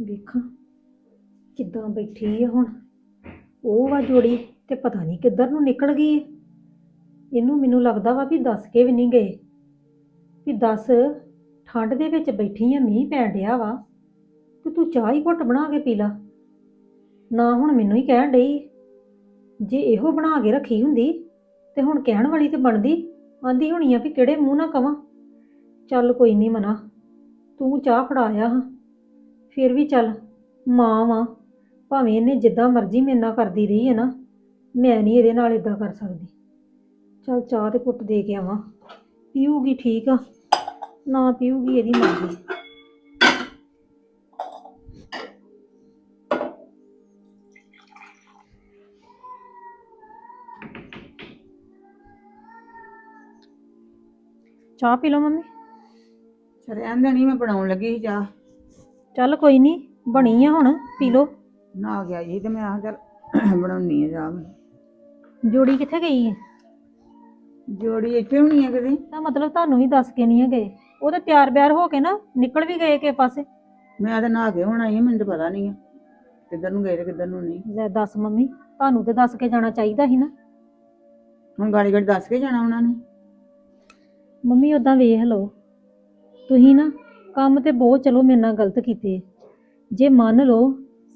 ਵੇਖਾਂ ਕਿੱਦਾਂ ਬੈਠੀ ਆ ਹੁਣ। ਉਹ ਵਾ ਜੋੜੀ ਤੇ ਪਤਾ ਨਹੀਂ ਕਿੱਧਰ ਨੂੰ ਨਿਕਲ ਗਈ ਹੈ ਇਹਨੂੰ ਮੈਨੂੰ ਲੱਗਦਾ ਵਾ ਵੀ ਦੱਸ ਕੇ ਵੀ ਨਹੀਂ ਗਏ। ਵੀ ਦੱਸ, ਠੰਡ ਦੇ ਵਿੱਚ ਬੈਠੀ ਆ, ਮੀਂਹ ਪੈਣ ਡਿਆ ਵਾ। ਤੇ ਤੂੰ ਚਾਹ ਹੀ ਘੁੱਟ ਬਣਾ ਕੇ ਪੀ ਲਾ। ਨਾ ਹੁਣ ਮੈਨੂੰ ਹੀ ਕਹਿਣ ਡਈ ਜੇ ਇਹੋ ਬਣਾ ਕੇ ਰੱਖੀ ਹੁੰਦੀ ਤੇ ਹੁਣ ਕਹਿਣ ਵਾਲੀ ਤੇ ਬਣਦੀ। ਆਂਦੀ ਹੋਣੀ ਆ ਵੀ ਕਿਹੜੇ ਮੂੰਹ ਨਾਲ ਕਵਾਂ। ਚੱਲ ਕੋਈ ਨਹੀਂ ਮਨਾ। ਤੂੰ ਚਾਹ ਫੜਾਇਆ ਹਾਂ। ਫਿਰ ਵੀ ਚੱਲ ਮਾਂ ਵਾਂ। ਭਾਵੇਂ ਇਹਨੇ ਜਿੱਦਾਂ ਮਰਜ਼ੀ ਮੇਰੇ ਨਾਲ ਕਰਦੀ ਰਹੀ ਹੈ ਨਾ, ਮੈਂ ਨਹੀਂ ਇਹਦੇ ਨਾਲ ਇਦਾਂ ਕਰ ਸਕਦੀ। ਚੱਲ ਚਾਹ ਤੇ ਕੁੱਟ ਦੇ ਕੇ ਆਵਾਂ। ਪੀਊਗੀ ਠੀਕ ਆ, ਨਾ ਪੀਊਗੀ ਇਹਦੀ ਮਰਜ਼ੀ। ਚਾਹ ਪੀ ਲਓ ਮੰਮੀ। ਰਹਿਣ ਦੇਣੀ ਮੈਂ ਬਣਾਉਣ ਲੱਗੀ ਸੀ ਚਾਹ। ਚੱਲ ਕੋਈ ਨਹੀਂ ਬਣੀ ਆ ਹੁਣ ਪੀ ਲਓ। ਨਾ ਆ ਗਿਆ ਜੀ ਤੇ ਮੈਂ ਆ ਚੱਲ ਬਣਾਉਣੀ ਆ ਮੈਂ। ਜੋੜੀ ਕਿੱਥੇ ਗਈ ਹੈ ਜੋੜੀ ਇੱਥੇ ਹੋਣੀ ਆ ਕਿਤੇ ਤਾਂ ਮਤਲਬ ਤੁਹਾਨੂੰ ਵੀ ਦੱਸ ਕੇ ਨਹੀਂ ਗਏ ਉਹ ਤਾਂ ਤਿਆਰ ਬਿਆਰ ਹੋ ਕੇ ਨਾ ਨਿਕਲ ਵੀ ਗਏ ਕਿਸੇ ਪਾਸੇ। ਮੈਂ ਤਾਂ ਨਹਾ ਕੇ ਹੁਣ ਆਈ ਹਾਂ ਮੈਨੂੰ ਤਾਂ ਪਤਾ ਨਹੀਂ ਆ ਕਿੱਧਰ ਨੂੰ ਗਏ ਤੇ ਕਿੱਧਰ ਨੂੰ ਨਹੀਂ। ਲੈ ਦੱਸ ਮੰਮੀ ਤੁਹਾਨੂੰ ਤੇ ਦੱਸ ਕੇ ਜਾਣਾ ਚਾਹੀਦਾ ਸੀ ਨਾ। ਹੁਣ ਗਾੜੀ ਗਾੜੀ ਦੱਸ ਕੇ ਜਾਣਾ ਉਹਨਾਂ ਨੇ। ਮੰਮੀ ਉਦਾਂ ਵੇਖ ਲਓ। ਤੁਸੀਂ ਨਾ ਕੰਮ ਤੇ ਬਹੁਤ ਚਲੋ ਮੇਰੇ ਨਾਲ ਗਲਤ ਕੀਤੇ ਜੇ ਮੰਨ ਲਓ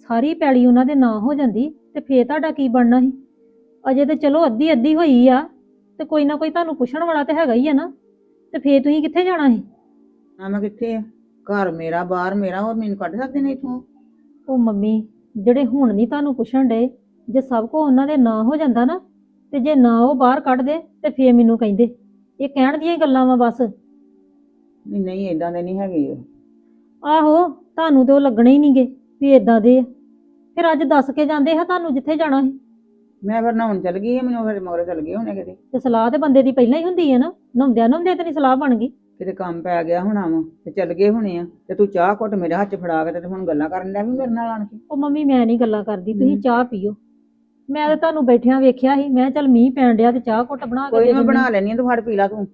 ਸਾਰੀ ਪੈਲੀ ਉਹਨਾਂ ਦੇ ਨਾਂ ਹੋ ਜਾਂਦੀ ਤੇ ਫੇਰ ਤੁਹਾਡਾ ਕੀ ਬਣਨਾ ਸੀ? ਅਜੇ ਤੇ ਚਲੋ ਅੱਧੀ ਅੱਧੀ ਹੋਈ ਆ ਤੇ ਕੋਈ ਨਾ ਕੋਈ ਤੁਹਾਨੂੰ ਪੁੱਛਣ ਵਾਲਾ ਤੇ ਹੈਗਾ ਹੀ ਆ ਨਾ। ਤੇ ਫੇਰ ਤੁਸੀਂ ਕਿੱਥੇ ਜਾਣਾ ਸੀ? ਨਾ ਮੈਂ ਕਿੱਥੇ ਆ? ਘਰ ਮੇਰਾ ਬਾਹਰ ਮੇਰਾ ਹੋਰ ਮੈਨੂੰ ਕੱਢ ਸਕਦੇ ਨੇ ਇਥੋਂ? ਉਹ ਮੰਮੀ ਜਿਹੜੇ ਹੁਣ ਨਹੀਂ ਤੁਹਾਨੂੰ ਪੁੱਛਣ ਡੇ ਜੇ ਸਭ ਕੋ ਉਹਨਾਂ ਦੇ ਨਾਂ ਹੋ ਜਾਂਦਾ ਨਾ ਤੇ ਜੇ ਨਾ ਉਹ ਬਾਹਰ ਕੱਢ ਦੇ ਤੇ ਫੇਰ ਮੈਨੂੰ ਕਹਿੰਦੇ। ਇਹ ਕਹਿਣ ਦੀਆਂ ਹੀ ਗੱਲਾਂ ਵਾ ਬਸ। ਨਹੀਂ ਨਹੀਂ ਇਦਾਂ ਦੇ ਨਹੀਂ ਹੈਗੇ ਉਹ। ਆਹੋ ਤੁਹਾਨੂੰ ਤੇ ਉਹ ਲੱਗਣੇ ਹੀ ਨਹੀਂਗੇ ਵੀ ਇਦਾਂ ਦੇ ਆ। ਫਿਰ ਅੱਜ ਦੱਸ ਕੇ ਜਾਂਦੇ ਹਾਂ ਤੁਹਾਨੂੰ ਜਿੱਥੇ ਜਾਣਾ ਸੀ। ਮੈਂ ਫਿਰ ਨਹਾਉਣ ਚੱਲ ਗਈ ਮੈਨੂੰ ਫਿਰ ਮਗਰ ਚੱਲ ਗਏ ਹੋਣੇ ਕਿਤੇ। ਤੇ ਸਲਾਹ ਤੇ ਬੰਦੇ ਦੀ ਪਹਿਲਾਂ ਹੀ ਹੁੰਦੀ ਹੈ ਨਾ। ਨਹਾਉਂਦਿਆਂ ਨਹਾਉਂਦਿਆਂ ਤੇ ਨਹੀਂ ਸਲਾਹ ਬਣ ਗਈ। ਕਿਤੇ ਕੰਮ ਪੈ ਗਿਆ ਹੋਣਾ ਵਾ ਤੇ ਚੱਲ ਗਏ ਹੋਣੇ ਆ। ਤੇ ਤੂੰ ਚਾਹ ਘੁੱਟ ਮੇਰੇ ਹੱਥ 'ਚ ਫੜਾ ਕੇ ਤੇ ਹੁਣ ਗੱਲਾਂ ਕਰਨ ਡਿਆ ਵੀ ਮੇਰੇ ਨਾਲ ਆਣ ਕੇ। ਉਹ ਮੰਮੀ ਮੈਂ ਨਹੀਂ ਗੱਲਾਂ ਕਰਦੀ। ਤੁਸੀਂ ਹਮ। ਚਾਹ ਪੀਓ। ਮੈਂ ਤਾਂ ਤੁਹਾਨੂੰ ਬੈਠਿਆਂ ਵੇਖਿਆ ਸੀ। ਮੈਂ ਕਿਹਾ ਚੱਲ ਮੀਂਹ ਪੈਣ ਡਿਆ ਤੇ ਚਾਹ ਘੁੱਟ ਬਣਾ ਕੇ ਕੋਈ ਦੇ ਨੀ ਮੈਂ ਦਿੰਦੀ। ਬਣਾ ਲੈਣੀ ਆ ਤੂੰ ਫੜ ਪੀ ਲਾ ਤੂੰ।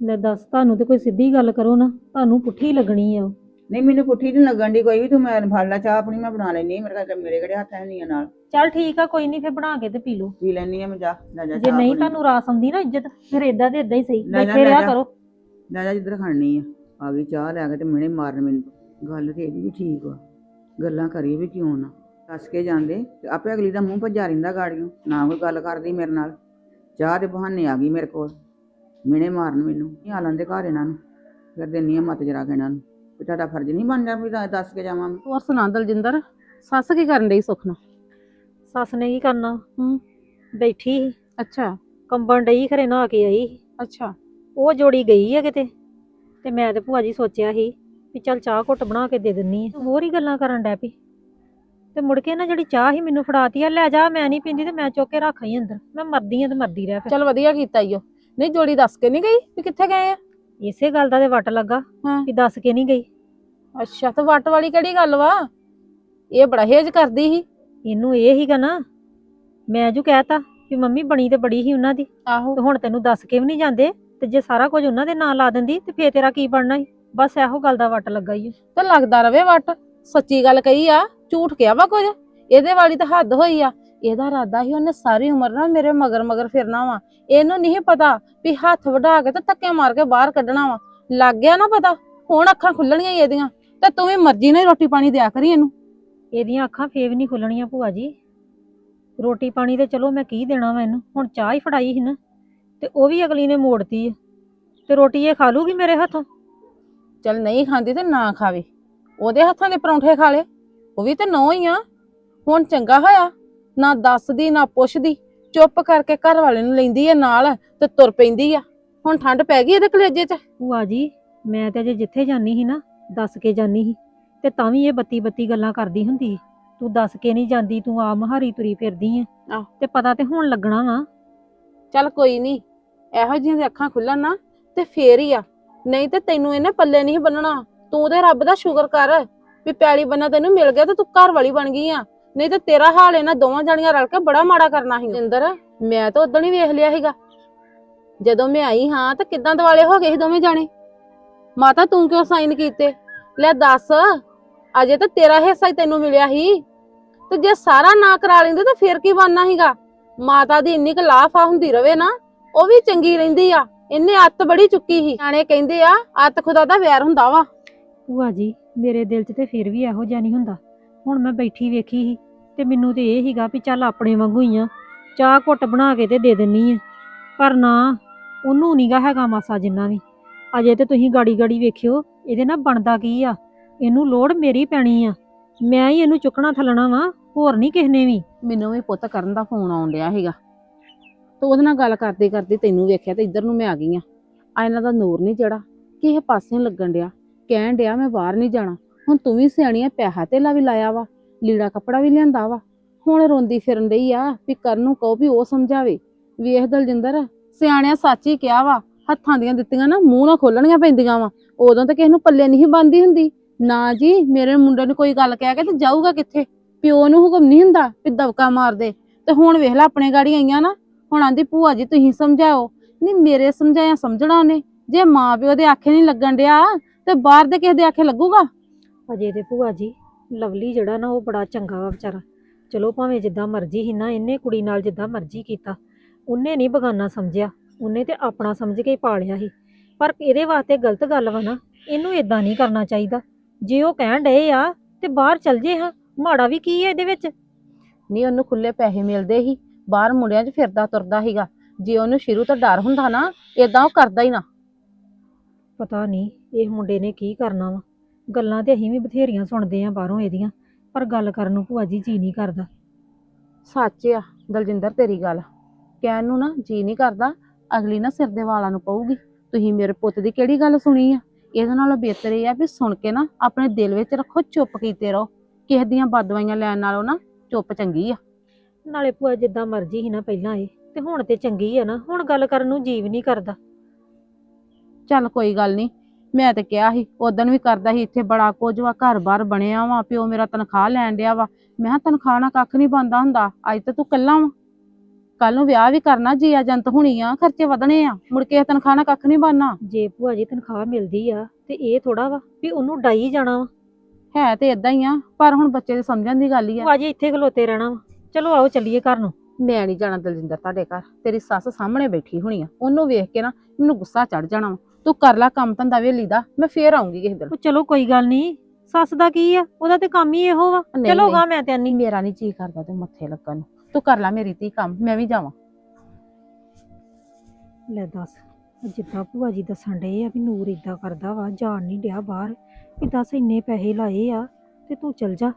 ਲੈ ਦੱਸ ਤੁਹਾਨੂੰ ਤੇ ਕੋਈ ਸਿੱਧੀ ਗੱਲ ਕਰੋ ਨਾ ਤੁਹਾਨੂੰ ਪੁੱਠੀ ਲੱਗਣੀ ਆ ਉਹ। ਨਹੀਂ ਮੈਨੂੰ ਪੁੱਠੀ ਨਹੀਂ ਲੱਗਣ ਦੀ ਕੋਈ ਵੀ ਤੂੰ ਮੈਂ ਫੜ ਲੈ ਚਾਹ ਆਪਣੀ ਮੈਂ ਬਣਾ ਲੈਣੀ ਮੇਰੇ ਕੋਲ ਮੇਰੇ ਕਿਹੜੇ ਹੱਥ ਹੈ ਨਹੀਂ ਆ ਨਾਲ। ਚੱਲ ਠੀਕ ਆ ਕੋਈ ਨਹੀਂ ਫਿਰ ਬਣਾ ਕੇ ਤੇ ਪੀ ਲਓ। ਪੀ ਲੈਣੀ ਆ ਮੈਂ ਜਾ ਲੈ ਜਾ ਜੇ ਚਾਹ ਨਹੀਂ ਆਪਣੀ। ਤੁਹਾਨੂੰ ਰਾਸ ਆਉਂਦੀ ਨਾ ਇੱਜ਼ਤ ਫਿਰ ਇਦਾਂ ਦੇ ਇਦਾਂ ਹੀ ਸਹੀ। ਲੈ ਜਾ, ਬੈਠੇ ਲੈ ਰਿਹਾ ਜਾ। ਕਰੋ। ਲੈ ਜਾ ਜਿੱਧਰ ਖਾਣੀ ਆ। ਆ ਗਈ ਚਾਹ ਲੈ ਕੇ ਤੇ ਮਿਹਣੇ ਮਾਰਨ ਮੈਨੂੰ। ਗੱਲ ਤੇ ਇਹਦੀ ਵੀ ਠੀਕ ਵਾ ਗੱਲਾਂ ਕਰੀਏ ਵੀ ਕਿਉਂ ਨਾ। ਦੱਸ ਕੇ ਜਾਂਦੇ ਤੇ ਆਪੇ ਅਗਲੀ ਦਾ ਮੂੰਹ ਭੱਜਾ ਰਹਿੰਦਾ ਗਾੜੀਆਂ ਨਾ ਕੋਈ ਗੱਲ ਕਰਦੀ ਮੇਰੇ ਨਾਲ। ਚਾਹ ਦੇ ਬਹਾਨੇ ਆ ਗਈ ਮੇਰੇ ਕੋਲ। ਮਿਹਣੇ ਮਾਰਨ ਮੈਨੂੰ ਕੀ ਆ ਲੈਂਦੇ ਘਰ ਇਹਨਾਂ ਨੂੰ? ਫਿਰ ਦਿੰਨੀ ਆ ਮਤ ਜਰਾ ਕੇ ਇਹਨਾਂ ਨੂੰ ਵੀ ਤੁਹਾਡਾ ਫਰਜ਼ ਨਹੀਂ ਬਣਦਾ ਵੀ ਦ- ਦੱਸ ਕੇ ਜਾਵਾਂ ਮੈਂ। ਹੋਰ ਸੁਣਾ ਦਲਜਿੰਦਰ ਸੱਸ ਕੀ ਕਰਨ ਡਈ ਸੁੱਖ ਨਾਲ? ਸੱਸ ਨੇ ਕੀ ਕਰਨਾ? ਹੂੰ। ਬੈਠੀ ਸੀ। ਅੱਛਾ। ਕੰਬਣ ਡਈ ਖਰੇ ਨਹਾ ਕੇ ਆਈ ਸੀ। ਅੱਛਾ। ਉਹ ਜੋੜੀ ਗਈ ਆ ਕਿਤੇ ਤੇ ਮੈਂ ਤੇ ਭੂਆ ਜੀ ਸੋਚਿਆ ਸੀ ਵੀ ਚੱਲ ਚਾਹ ਘੁੱਟ ਬਣਾ ਕੇ ਦੇ ਦਿੰਨੀ ਆ। ਹੋਰ ਹੀ ਗੱਲਾਂ ਕਰਨ ਡੈ ਪਈ। ਤੇ ਮੁੜ ਕੇ ਨਾ ਜਿਹੜੀ ਚਾਹ ਸੀ ਮੈਨੂੰ ਫੜਾਤੀ ਆ ਲੈ ਜਾ ਮੈਂ ਨਹੀਂ ਪੀਂਦੀ ਤੇ ਮੈਂ ਚੁੱਕ ਕੇ ਰੱਖ ਆਈ ਅੰਦਰ। ਮੈਂ ਮਰਦੀ ਆ ਤੇ ਮਰਦੀ ਰਹਿ ਫਿਰ। ਚਲ ਵਧੀਆ ਕੀਤਾ ਈਓ ਨਹੀਂ ਜੋੜੀ ਦੱਸ ਕੇ ਨਹੀਂ ਗਈ ਵੀ ਕਿੱਥੇ ਗਏ ਆ? ਇਸੇ ਗੱਲ ਦਾ ਤੇ ਵੱਟ ਲੱਗਾ ਹਾਂ। ਵੀ ਦੱਸ ਕੇ ਨਹੀਂ ਗਈ। ਅੱਛਾ ਤੇ ਵੱਟ ਵਾਲੀ ਕਿਹੜੀ ਗੱਲ ਵਾ? ਇਹ ਬੜਾ ਹੇਜ ਕਰਦੀ ਸੀ। ਇਹਨੂੰ ਇਹ ਹੀਗਾ ਨਾ ਮੈਂ ਜੋ ਕਹਿਤਾ ਵੀ ਮੰਮੀ ਬਣੀ ਤੇ ਬੜੀ ਹੀ ਉਹਨਾਂ ਦੀ। ਆਹੋ। ਤੇ ਹੁਣ ਤੈਨੂੰ ਦੱਸ ਕੇ ਵੀ ਨਹੀਂ ਜਾਂਦੇ ਤੇ ਜੇ ਸਾਰਾ ਕੁਝ ਉਹਨਾਂ ਦੇ ਨਾਂ ਲਾ ਦਿੰਦੀ ਤੇ ਫੇਰ ਤੇਰਾ ਕੀ ਬਣਨਾ ਸੀ? ਬਸ ਇਹੋ ਗੱਲ ਦਾ ਵੱਟ ਲੱਗਾ ਓ। ਤੇ ਲੱਗਦਾ ਰਵੇ ਵੱਟ। ਸੱਚੀ ਗੱਲ ਕਹੀ ਆ ਝੂਠ ਕਿਹਾ ਵਾ ਕੁਝ? ਇਹਦੇ ਵਾਲੀ ਤਾਂ ਹੱਦ ਹੋਈ ਆ। ਇਹਦਾ ਇਰਾਦਾ ਸੀ ਉਹਨੇ ਸਾਰੀ ਉਮਰ ਨਾ ਮੇਰੇ ਮਗਰ ਮਗਰ ਫਿਰਨਾ ਵਾ। ਇਹਨੂੰ ਨਹੀਂ ਪਤਾ ਵੀ ਹੱਥ ਵਢਾ ਕੇ ਤੇ ਧੱਕੇ ਮਾਰ ਕੇ ਬਾਹਰ ਕੱਢਣਾ ਵਾ। ਲੱਗ ਗਿਆ ਨਾ ਪਤਾ? ਹੁਣ ਅੱਖਾਂ ਖੁੱਲਣੀਆਂ ਇਹਦੀਆਂ। ਤੇ ਤੂੰ ਵੀ ਮਰਜ਼ੀ ਨਾਲ ਹੀ ਰੋਟੀ ਪਾਣੀ ਦਿਆ ਕਰੀ ਇਹਨੂੰ। ਇਹਦੀਆਂ ਅੱਖਾਂ ਫੇਰ ਵੀ ਨਹੀਂ ਖੁੱਲਣੀਆਂ ਭੂਆ ਜੀ। ਰੋਟੀ ਪਾਣੀ ਤੇ ਚਲੋ ਮੈਂ ਕੀ ਦੇਣਾ ਵਾ ਇਹਨੂੰ। ਹੁਣ ਚਾਹ ਹੀ ਫੜਾਈ ਸੀ ਨਾ ਤੇ ਉਹ ਵੀ ਅਗਲੀ ਨੇ ਮੋੜਤੀ ਆ। ਤੇ ਰੋਟੀ ਇਹ ਖਾ ਲੂਗੀ ਮੇਰੇ ਹੱਥੋਂ? ਚੱਲ ਨਹੀਂ ਖਾਂਦੀ ਤੇ ਨਾ ਖਾਵੇ। ਉਹਦੇ ਹੱਥਾਂ ਦੇ ਪਰੌਂਠੇ ਖਾ ਲੇ ਉਹ ਵੀ ਤੇ ਨੌ ਹੀ ਆ। ਹੁਣ ਚੰਗਾ ਹੋਇਆ। ਨਾ ਦੱਸਦੀ ਨਾ ਪੁੱਛਦੀ ਚੁੱਪ ਕਰਕੇ ਘਰ ਵਾਲੇ ਨੂੰ ਲੈਂਦੀ ਆ ਨਾਲ ਤੇ ਤੁਰ ਪੈਂਦੀ ਆ। ਹੁਣ ਠੰਡ ਪੈ ਗਈ ਇਹਦੇ ਕਲੇਜੇ 'ਚ? ਭੂਆ ਜੀ ਮੈਂ ਤੇ ਅਜੇ ਜਿੱਥੇ ਜਾਨੀ ਸੀ ਨਾ ਦੱਸ ਕੇ ਜਾਨੀ ਸੀ। ਤੇ ਤਾਂ ਵੀ ਇਹ ਬੱਤੀ ਬੱਤੀ ਗੱਲਾਂ ਕਰਦੀ ਹੁੰਦੀ ਸੀ। ਤੂੰ ਦੱਸ ਕੇ ਨਹੀਂ ਜਾਂਦੀ ਤੂੰ ਆ ਮਹਾਰੀ ਤੁਰੀ ਫਿਰਦੀ ਐ ਆਹ। ਤੇ ਪਤਾ ਤੇ ਹੁਣ ਲੱਗਣਾ ਵਾ। ਚੱਲ ਕੋਈ ਨਹੀਂ ਇਹੋ ਜਿਹੀਆਂ ਦੀਆਂ ਅੱਖਾਂ ਖੁੱਲਣ ਨਾ ਤੇ ਫੇਰ ਹੀ ਆ। ਨਹੀਂ ਤੇ ਤੈਨੂੰ ਇਹਨੇ ਪੱਲੇ ਨਹੀਂ ਬੰਨਣਾ। ਤੂੰ ਤੇ ਰੱਬ ਦਾ ਸ਼ੁਕਰ ਕਰ ਵੀ ਪੈਲੀ ਬੰਨਾ ਤੈਨੂੰ ਮਿਲ ਗਿਆ ਤੇ ਤੂੰ ਘਰ ਵਾਲੀ ਬਣ ਗਈ ਆ। ਨਹੀਂ ਤੇ ਤੇਰਾ ਹਾਲ ਇਹਨਾਂ ਦੋਵਾਂ ਜਣੀਆਂ ਰਲ ਕੇ ਬੜਾ ਮਾੜਾ ਕਰਨਾ ਸੀ। ਜਿੰਦਰ ਮੈਂ ਤਾਂ ਉਦੋਂ ਹੀ ਵੇਖ ਲਿਆ ਸੀਗਾ। ਜਦੋਂ ਮੈਂ ਆਈ ਹਾਂ ਤਾਂ ਕਿਦਾਂ ਦਿਵਾਲੇ ਹੋ ਗਏ ਸੀ ਦੋਵੇਂ ਜਾਣੇ? ਮਾਤਾ ਤੂੰ ਕਿਉਂ ਸਾਈਨ ਕੀਤੇ? ਲੈ ਦੱਸ ਅਜੇ ਤਾਂ ਤੇਰਾ ਹਿੱਸਾ ਹੀ ਤੈਨੂੰ ਮਿਲਿਆ ਸੀ। ਤੇ ਜੇ ਸਾਰਾ ਨਾ ਕਰਾ ਲੈਂਦੇ ਤਾਂ ਫਿਰ ਕੀ ਬਣਨਾ ਸੀਗਾ? ਮਾਤਾ ਦੀ ਇੰਨੀ ਕੁ ਲਾਫਾ ਹੁੰਦੀ ਰਵੇ ਨਾ ਉਹ ਵੀ ਚੰਗੀ ਰਹਿੰਦੀ ਆ। ਇਹਨੇ ਅੱਤ ਬੜੀ ਚੁੱਕੀ ਸੀ। ਸਿਆਣੇ ਕਹਿੰਦੇ ਆ ਅੱਤ ਖੁਦਾ ਦਾ ਵੈਰ ਹੁੰਦਾ ਵਾ। ਭੂਆ ਜੀ ਮੇਰੇ ਦਿਲ 'ਚ ਤੇ ਫਿਰ ਵੀ ਇਹੋ ਜਿਹਾ ਨਹੀਂ ਹੁੰਦਾ। ਹੁਣ ਮੈਂ ਬੈਠੀ ਵੇਖੀ ਸੀ। ਤੇ ਮੈਨੂੰ ਤੇ ਇਹ ਹੀਗਾ ਵੀ ਚੱਲ ਆਪਣੇ ਵਾਂਗੂ ਹੀ ਆ। ਚਾਹ ਘੁੱਟ ਬਣਾ ਕੇ ਤੇ ਦੇ ਦਿੰਨੀ ਆ। ਪਰ ਨਾ, ਉਹਨੂੰ ਨੀਗਾ ਹੈਗਾ ਮਾਸਾ ਜਿੰਨਾ ਵੀ। ਅਜੇ ਤੇ ਤੁਸੀਂ ਗਾੜੀ ਗਾੜੀ ਵੇਖਿਓ, ਇਹਦੇ ਨਾਲ ਬਣਦਾ ਕੀ ਆ? ਇਹਨੂੰ ਲੋੜ ਮੇਰੀ ਪੈਣੀ ਆ। ਮੈਂ ਹੀ ਇਹਨੂੰ ਚੁੱਕਣਾ ਥੱਲਣਾ ਵਾ, ਹੋਰ ਨਹੀਂ ਕਿਸੇ ਨੇ ਵੀ। ਮੈਨੂੰ ਵੀ ਪੁੱਤ ਕਰਨ ਦਾ ਫੋਨ ਆਉਣ ਡਿਆ ਹੈਗਾ। ਤੇ ਉਹਦੇ ਨਾਲ ਗੱਲ ਕਰਦੇ ਕਰਦੇ ਤੈਨੂੰ ਵੇਖਿਆ ਤੇ ਇੱਧਰ ਨੂੰ ਮੈਂ ਆ ਗਈ ਆ। ਆ ਇਹਨਾਂ ਦਾ ਨੂਰ ਨਹੀਂ ਜਿਹੜਾ। ਕਿਸੇ ਪਾਸੇ ਲੱਗਣ ਡਿਆ। ਕਹਿਣ ਡਿਆ ਮੈਂ ਬਾਹਰ ਨਹੀਂ ਜਾਣਾ। ਹੁਣ ਤੂੰ ਵੀ ਸਿਆਣੀ ਆ, ਪੈਸਾ ਧੇਲਾ ਵੀ ਲਾਇਆ ਵਾ। ਲੀੜਾ ਕੱਪੜਾ ਵੀ ਲਿਆਂਦਾ ਵਾ। ਹੁਣ ਰੋਂਦੀ ਫਿਰਨ ਡਈ ਆ ਵੀ ਕਰਨ ਨੂੰ ਕਹੋ ਵੀ ਉਹ ਸਮਝਾਵੇ। ਵੇਖ ਦਲਜਿੰਦਰ, ਸਿਆਣਿਆਂ ਸੱਚ ਹੀ ਕਿਹਾ ਵਾ, ਹੱਥਾਂ ਦੀਆਂ ਦਿੱਤੀਆਂ ਨਾ ਮੂੰਹ ਨਾ ਖੋਲਣੀਆਂ ਪੈਂਦੀਆਂ ਵਾ। ਉਦੋਂ ਤਾਂ ਕਿਸੇ ਨੂੰ ਪੱਲੇ ਨਹੀਂ ਬੰਦੀ ਹੁੰਦੀ। ਨਾ ਜੀ, ਮੇਰੇ ਮੁੰਡੇ ਨੂੰ ਕੋਈ ਗੱਲ ਕਹਿ ਕੇ ਤੇ ਜਾਊਗਾ ਕਿੱਥੇ? ਪਿਓ ਨੂੰ ਹੁਕਮ ਨਹੀਂ ਹੁੰਦਾ ਵੀ ਦਬਕਾ ਮਾਰ ਦੇ। ਤੇ ਹੁਣ ਵੇਖ ਲੈ ਆਪਣੇ ਗਾੜੀ ਆਈਆਂ ਨਾ, ਹੁਣ ਆਂਦੀ ਭੂਆ ਜੀ ਤੁਸੀਂ ਸਮਝਾਓ। ਨਹੀਂ, ਮੇਰੇ ਸਮਝਾਇਆ ਸਮਝਣਾ ਉਹਨੇ। ਜੇ ਮਾਂ ਪਿਓ ਦੇ ਆਖੇ ਨਹੀਂ ਲੱਗਣ ਡਿਆ, ਤੇ ਬਾਹਰ ਦੇ ਕਿਸੇ ਦੇ ਆਖੇ ਲੱਗੂਗਾ? ਅਜੇ ਤੇ ਭੂਆ ਜੀ ਲਵਲੀ ਜਿਹੜਾ ਨਾ ਉਹ ਬੜਾ ਚੰਗਾ ਵਾ ਵਿਚਾਰਾ। ਚਲੋ ਭਾਵੇਂ ਜਿੱਦਾਂ ਮਰਜ਼ੀ ਸੀ ਨਾ ਇਹਨੇ ਕੁੜੀ ਨਾਲ ਜਿੱਦਾਂ ਮਰਜ਼ੀ ਕੀਤਾ। ਉਹਨੇ ਨਹੀਂ ਬਗਾਨਾ ਸਮਝਿਆ। ਉਹਨੇ ਤੇ ਆਪਣਾ ਸਮਝ ਕੇ ਹੀ ਪਾਲਿਆ ਸੀ। ਪਰ ਇਹਦੇ ਵਾਸਤੇ ਗਲਤ ਗੱਲ ਵਾ ਨਾ ਇਹਨੂੰ ਇਦਾਂ ਨਹੀਂ ਕਰਨਾ ਚਾਹੀਦਾ। ਜੇ ਉਹ ਕਹਿਣ ਡਏ ਆ ਤੇ ਬਾਹਰ ਚਲ ਜੇ ਹਾਂ ਮਾੜਾ ਵੀ ਕੀ ਹੈ ਇਹਦੇ ਵਿੱਚ? ਨਹੀਂ ਉਹਨੂੰ ਖੁੱਲੇ ਪੈਸੇ ਮਿਲਦੇ ਸੀ। ਬਾਹਰ ਮੁੰਡਿਆਂ 'ਚ ਫਿਰਦਾ ਤੁਰਦਾ ਸੀਗਾ। ਜੇ ਉਹਨੂੰ ਸ਼ੁਰੂ ਤੋਂ ਡਰ ਹੁੰਦਾ ਨਾ ਏਦਾਂ ਉਹ ਕਰਦਾ ਹੀ ਨਾ। ਪਤਾ ਨਹੀਂ ਇਹ ਮੁੰਡੇ ਨੇ ਕੀ ਕਰਨਾ ਵਾ। ਗੱਲਾਂ ਤੇ ਅਸੀਂ ਵੀ ਬਥੇਰੀਆਂ ਸੁਣਦੇ ਆ ਬਾਹਰੋਂ ਇਹਦੀਆਂ ਪਰ ਗੱਲ ਕਰਨ ਨੂੰ ਭੂਆ ਜੀ ਜੀ ਨਹੀਂ ਕਰਦਾ। ਸੱਚ ਆ ਦਲਜਿੰਦਰ ਤੇਰੀ ਗੱਲ। ਕਹਿਣ ਨੂੰ ਨਾ ਜੀ ਨਹੀਂ ਕਰਦਾ ਅਗਲੀ ਨਾ ਸਿਰ ਦੇ ਵਾਲਾਂ ਨੂੰ ਪਊਗੀ। ਤੁਸੀਂ ਮੇਰੇ ਪੁੱਤ ਦੀ ਕਿਹੜੀ ਗੱਲ ਸੁਣੀ ਆ? ਇਹਦੇ ਨਾਲੋਂ ਬਿਹਤਰ ਇਹ ਆ ਵੀ ਸੁਣ ਕੇ ਨਾ ਆਪਣੇ ਦਿਲ ਵਿੱਚ ਰੱਖੋ ਚੁੱਪ ਕੀਤੇ ਰਹੋ। ਕਿਸੇ ਦੀਆਂ ਬਦਵਾਈਆਂ ਲੈਣ ਨਾਲੋਂ ਨਾ ਚੁੱਪ ਚੰਗੀ ਆ। ਨਾਲੇ ਭੂਆ ਜਿੱਦਾਂ ਮਰਜ਼ੀ ਸੀ ਨਾ ਪਹਿਲਾਂ ਇਹ ਤੇ ਹੁਣ ਤੇ ਚੰਗੀ ਆ ਨਾ ਹੁਣ ਗੱਲ ਕਰਨ ਨੂੰ ਜੀਵ ਨਹੀਂ ਕਰਦਾ। ਚੱਲ ਕੋਈ ਗੱਲ ਨਹੀਂ ਮੈਂ ਤੇ ਕਿਹਾ ਸੀ ਉਦੋਂ ਵੀ ਕਰਦਾ ਸੀ ਇੱਥੇ ਬੜਾ ਕੁਝ ਵਾ ਘਰ-ਬਾਰ ਬਣਿਆ ਵਾ ਪਿਓ ਮੇਰਾ ਤਨਖਾਹ ਲੈਣ ਡਿਆ ਵਾ। ਮੈਂ ਕਿਹਾ ਤਨਖਾਹ ਨਾਲ ਕੱਖ ਨਹੀਂ ਬੰਦਾ ਹੁੰਦਾ ਅੱਜ ਤੇ ਤੂੰ ਕੱਲਾ ਵਾ। ਕੱਲ ਨੂੰ ਵਿਆਹ ਵੀ ਕਰਨਾ ਜੀ ਏਜੰਟ ਹੋਣੀ ਆ ਖਰਚੇ ਵਧਣੇ ਆ ਮੁੜ ਕੇ ਤਨਖਾਹ ਨਾਲ ਕੱਖ ਨਹੀਂ ਬਣਨਾ। ਜੇ ਭੂਆ ਜੀ ਤਨਖਾਹ ਮਿਲਦੀ ਆ ਤੇ ਇਹ ਥੋੜਾ ਵਾ ਵੀ ਉਹਨੂੰ ਡਾਈ ਜਾਣਾ ਵਾ। ਹੈ ਤੇ ਇਦਾਂ ਹੀ ਆ ਪਰ ਹੁਣ ਬੱਚੇ ਦੇ ਸਮਝਣ ਦੀ ਗੱਲ ਹੀ ਆ। ਭੂਆ ਜੀ ਇੱਥੇ ਖਲੋਤੇ ਰਹਿਣਾ ਵਾ। ਚਲੋ ਆਓ ਚੱਲੀਏ ਘਰ ਨੂੰ। ਮੈਂ ਨਹੀਂ ਜਾਣਾ ਦਲਜਿੰਦਰ ਤੁਹਾਡੇ ਘਰ। ਤੇਰੀ ਸੱਸ ਸਾਹਮਣੇ ਬੈਠੀ ਹੋਣੀ ਆ ਉਹਨੂੰ ਵੇਖ ਕੇ ਨਾ ਮੈਨੂੰ ਗੁੱਸਾ ਚੜ ਜਾਣਾ ਵਾ। ਤੂੰ ਕਰ ਲੈ ਕੰਮ ਧੰਦਾ ਵੇਲੀ ਦਾ ਮੈਂ ਫੇਰ ਆਉਂਗੀ ਕਿਸੇ ਦਿਨ। ਉਹ ਚਲੋ ਕੋਈ ਗੱਲ ਨਹੀਂ ਸੱਸ ਦਾ ਕੀ ਆ? ਉਹਦਾ ਤੇ ਕੰਮ ਹੀ ਇਹੋ ਵਾ। ਨਹੀਂ, ਚਲੋ ਨਹੀਂ। ਗਾ ਮੈਂ ਤੇ ਆਨੀ। ਮੇਰਾ ਨਹੀਂ ਜੀ ਕਰਦਾ ਤੇ ਮੱਥੇ ਲੱਗਣ ਨੂੰ। ਤੂੰ ਕਰ ਲੈ ਮੇਰੀ ਤੀ ਕੰਮ ਮੈਂ ਵੀ ਜਾਵਾਂ। ਲੈ ਦੱਸ ਜਿੱਦਾਂ ਭੂਆ ਜੀ ਦੱਸਣ ਡਏ ਆ ਵੀ ਨੂਰ ਇਦਾਂ ਕਰਦਾ ਵਾ ਜਾਣ ਨਹੀਂ ਡਿਆ ਬਾਹਰ ਵੀ ਦੱਸ ਇੰਨੇ ਪੈਸੇ ਲਾਏ ਆ ਤੇ ਤੂੰ ਚਲ ਜਾ।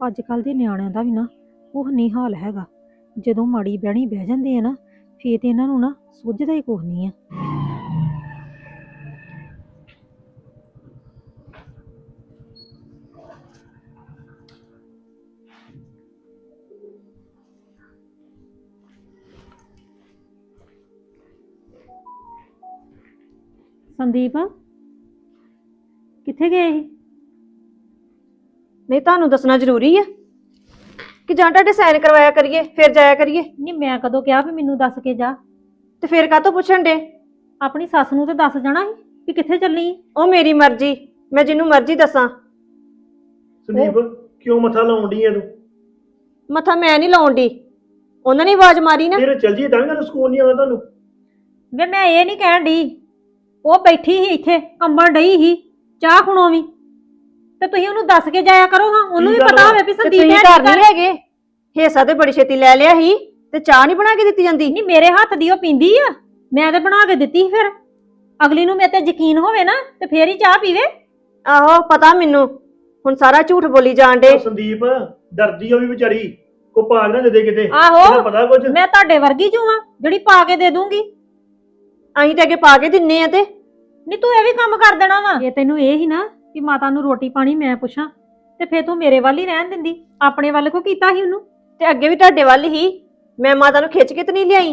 ਅੱਜ ਕੱਲ ਦੇ ਨਿਆਣਿਆਂ ਦਾ ਵੀ ਨਾ ਉਹ ਨਹੀਂ ਹਾਲ ਹੈਗਾ। ਜਦੋਂ ਮਾੜੀ ਬਹਿਣੀ ਬਹਿ ਜਾਂਦੇ ਆ ਨਾ ਫੇਰ ਤੇ ਇਹਨਾਂ ਨੂੰ ਨਾ ਸੁੱਝਦਾ ਹੀ ਕੁਛ ਨਹੀਂ ਆ। ਸੰਦੀਪ ਕਿੱਥੇ ਗਏ ਸੀ ਨਹੀਂ ਤੁਹਾਨੂੰ ਦੱਸਣਾ ਜ਼ਰੂਰੀ ਹੈ ਕਿ ਜਾਂ ਤੁਹਾਡੇ ਸਾਈਨ ਕਰਵਾਇਆ ਕਰੀਏ ਫਿਰ ਜਾਇਆ ਕਰੀਏ। ਨਹੀਂ ਮੈਂ ਕਦੋਂ ਕਿਹਾ ਵੀ ਮੈਨੂੰ ਦੱਸ ਕੇ ਜਾ? ਤੇ ਫਿਰ ਕਾਹਤੋਂ ਪੁੱਛਣ ਦੇ ਆਪਣੀ ਸੱਸ ਨੂੰ ਤੇ ਦੱਸ ਜਾਣਾ ਸੀ ਵੀ ਕਿੱਥੇ ਚੱਲੀ ਆਂ। ਉਹ ਮੇਰੀ ਮਰਜ਼ੀ ਮੈਂ ਜਿਹਨੂੰ ਮਰਜ਼ੀ ਦੱਸਾਂ। ਸੰਦੀਪ ਕਿਉਂ ਮੱਥਾ ਲਾਉਣ ਡਈ ਐ ਤੂੰ? ਮੱਥਾ ਮੈਂ ਨਹੀਂ ਲਾਉਣ ਦੀ ਉਹਨਾਂ ਨੇ ਆਵਾਜ਼ ਮਾਰੀ ਨਾ। ਫਿਰ ਚੱਲ ਜੀ ਤਾਂ ਵੀ ਤੁਹਾਨੂੰ ਸਕੂਲ ਨਹੀਂ ਆਉਣਾ ਤੁਹਾਨੂੰ। ਵੇ ਮੈਂ ਇਹ ਨਹੀਂ ਕਹਿਣ ਡਈ ਉਹ ਬੈਠੀ ਸੀ ਇੱਥੇ ਕੰਬਣ ਡਈ ਸੀ ਚਾਹ ਖਣੋ ਵੀ। ਤੇ ਤੁਸੀਂ ਉਹਨੂੰ ਦੱਸ ਕੇ ਜਾਇਆ ਕਰੋ ਹਾਂ ਉਹਨੂੰ ਵੀ ਗੱਲ ਪਤਾ? ਹੋਵੇ ਵੀ ਤੇ ਸੰਦੀਪ ਤੁਸੀਂ ਹੈ ਘਰ ਨਹੀਂ ਹੈਗੇ? ਹਿੱਸਾ ਤੇ ਬੜੀ ਛੇਤੀ ਲੈ ਲਿਆ ਸੀ ਤੇ ਚਾਹ ਨਹੀਂ ਬਣਾ ਕੇ ਦਿੱਤੀ ਜਾਂਦੀ। ਨਹੀਂ ਮੇਰੇ ਹੱਥ ਦੀ ਉਹ ਪੀਂਦੀ ਆ। ਮੈਂ ਤੇ ਬਣਾ ਕੇ ਦਿੱਤੀ ਸੀ ਫਿਰ। ਅਗਲੀ ਨੂੰ ਮੇਰੇ ਤੇ ਯਕੀਨ ਹੋਵੇ ਨਾ ਤੇ ਫੇਰ ਹੀ ਚਾਹ ਪੀਵੇ। ਆਹੋ ਪਤਾ ਮੈਨੂੰ। ਹੁਣ ਸਾਰਾ ਝੂਠ ਬੋਲੀ ਜਾਣ ਡੇ ਉਹ ਸੰਦੀਪ ਡਰਦੀ ਆ ਵੀ ਵਿਚਾਰੀ। ਕੋ ਭਾਗ ਨਾ ਦੇ ਦੇ ਕਿਤੇ। ਆਹੋ ਇਹਦਾ ਪਤਾ ਕੁਝ ਮੈਂ ਤੁਹਾਡੇ ਵਰਗੀ ਜੂ ਆ ਜਿਹੜੀ ਪਾ ਕੇ ਦੇ ਦੂੰਗੀ। ਅਸੀਂ ਤੇ ਅੱਗੇ ਪਾ ਕੇ ਦਿੰਨੇ ਆ ਤੇ। ਨਹੀਂ ਤੂੰ ਇਹ ਵੀ ਕੰਮ ਕਰ ਦੇਣਾ ਵਾ। ਇਹ ਤੈਨੂੰ ਇਹ ਹੀ ਨਾ ਕਿ ਮਾਤਾ ਨੂੰ ਰੋਟੀ ਪਾਣੀ ਮੈਂ ਪੁੱਛਾਂ ਤੇ ਫੇਰ ਤੂੰ ਮੇਰੇ ਵੱਲ ਹੀ ਰਹਿਣ ਦਿੰਦੀ। ਆਪਣੇ ਵੱਲ ਕੋ ਕੀਤਾ ਸੀ ਉਹਨੂੰ? ਤੇ ਅੱਗੇ ਵੀ ਤੁਹਾਡੇ ਵੱਲ ਹੀ। ਮੈਂ ਮਾਤਾ ਨੂੰ ਖਿੱਚ ਕੇ ਤੇ ਨਹੀਂ ਲਿਆਈ।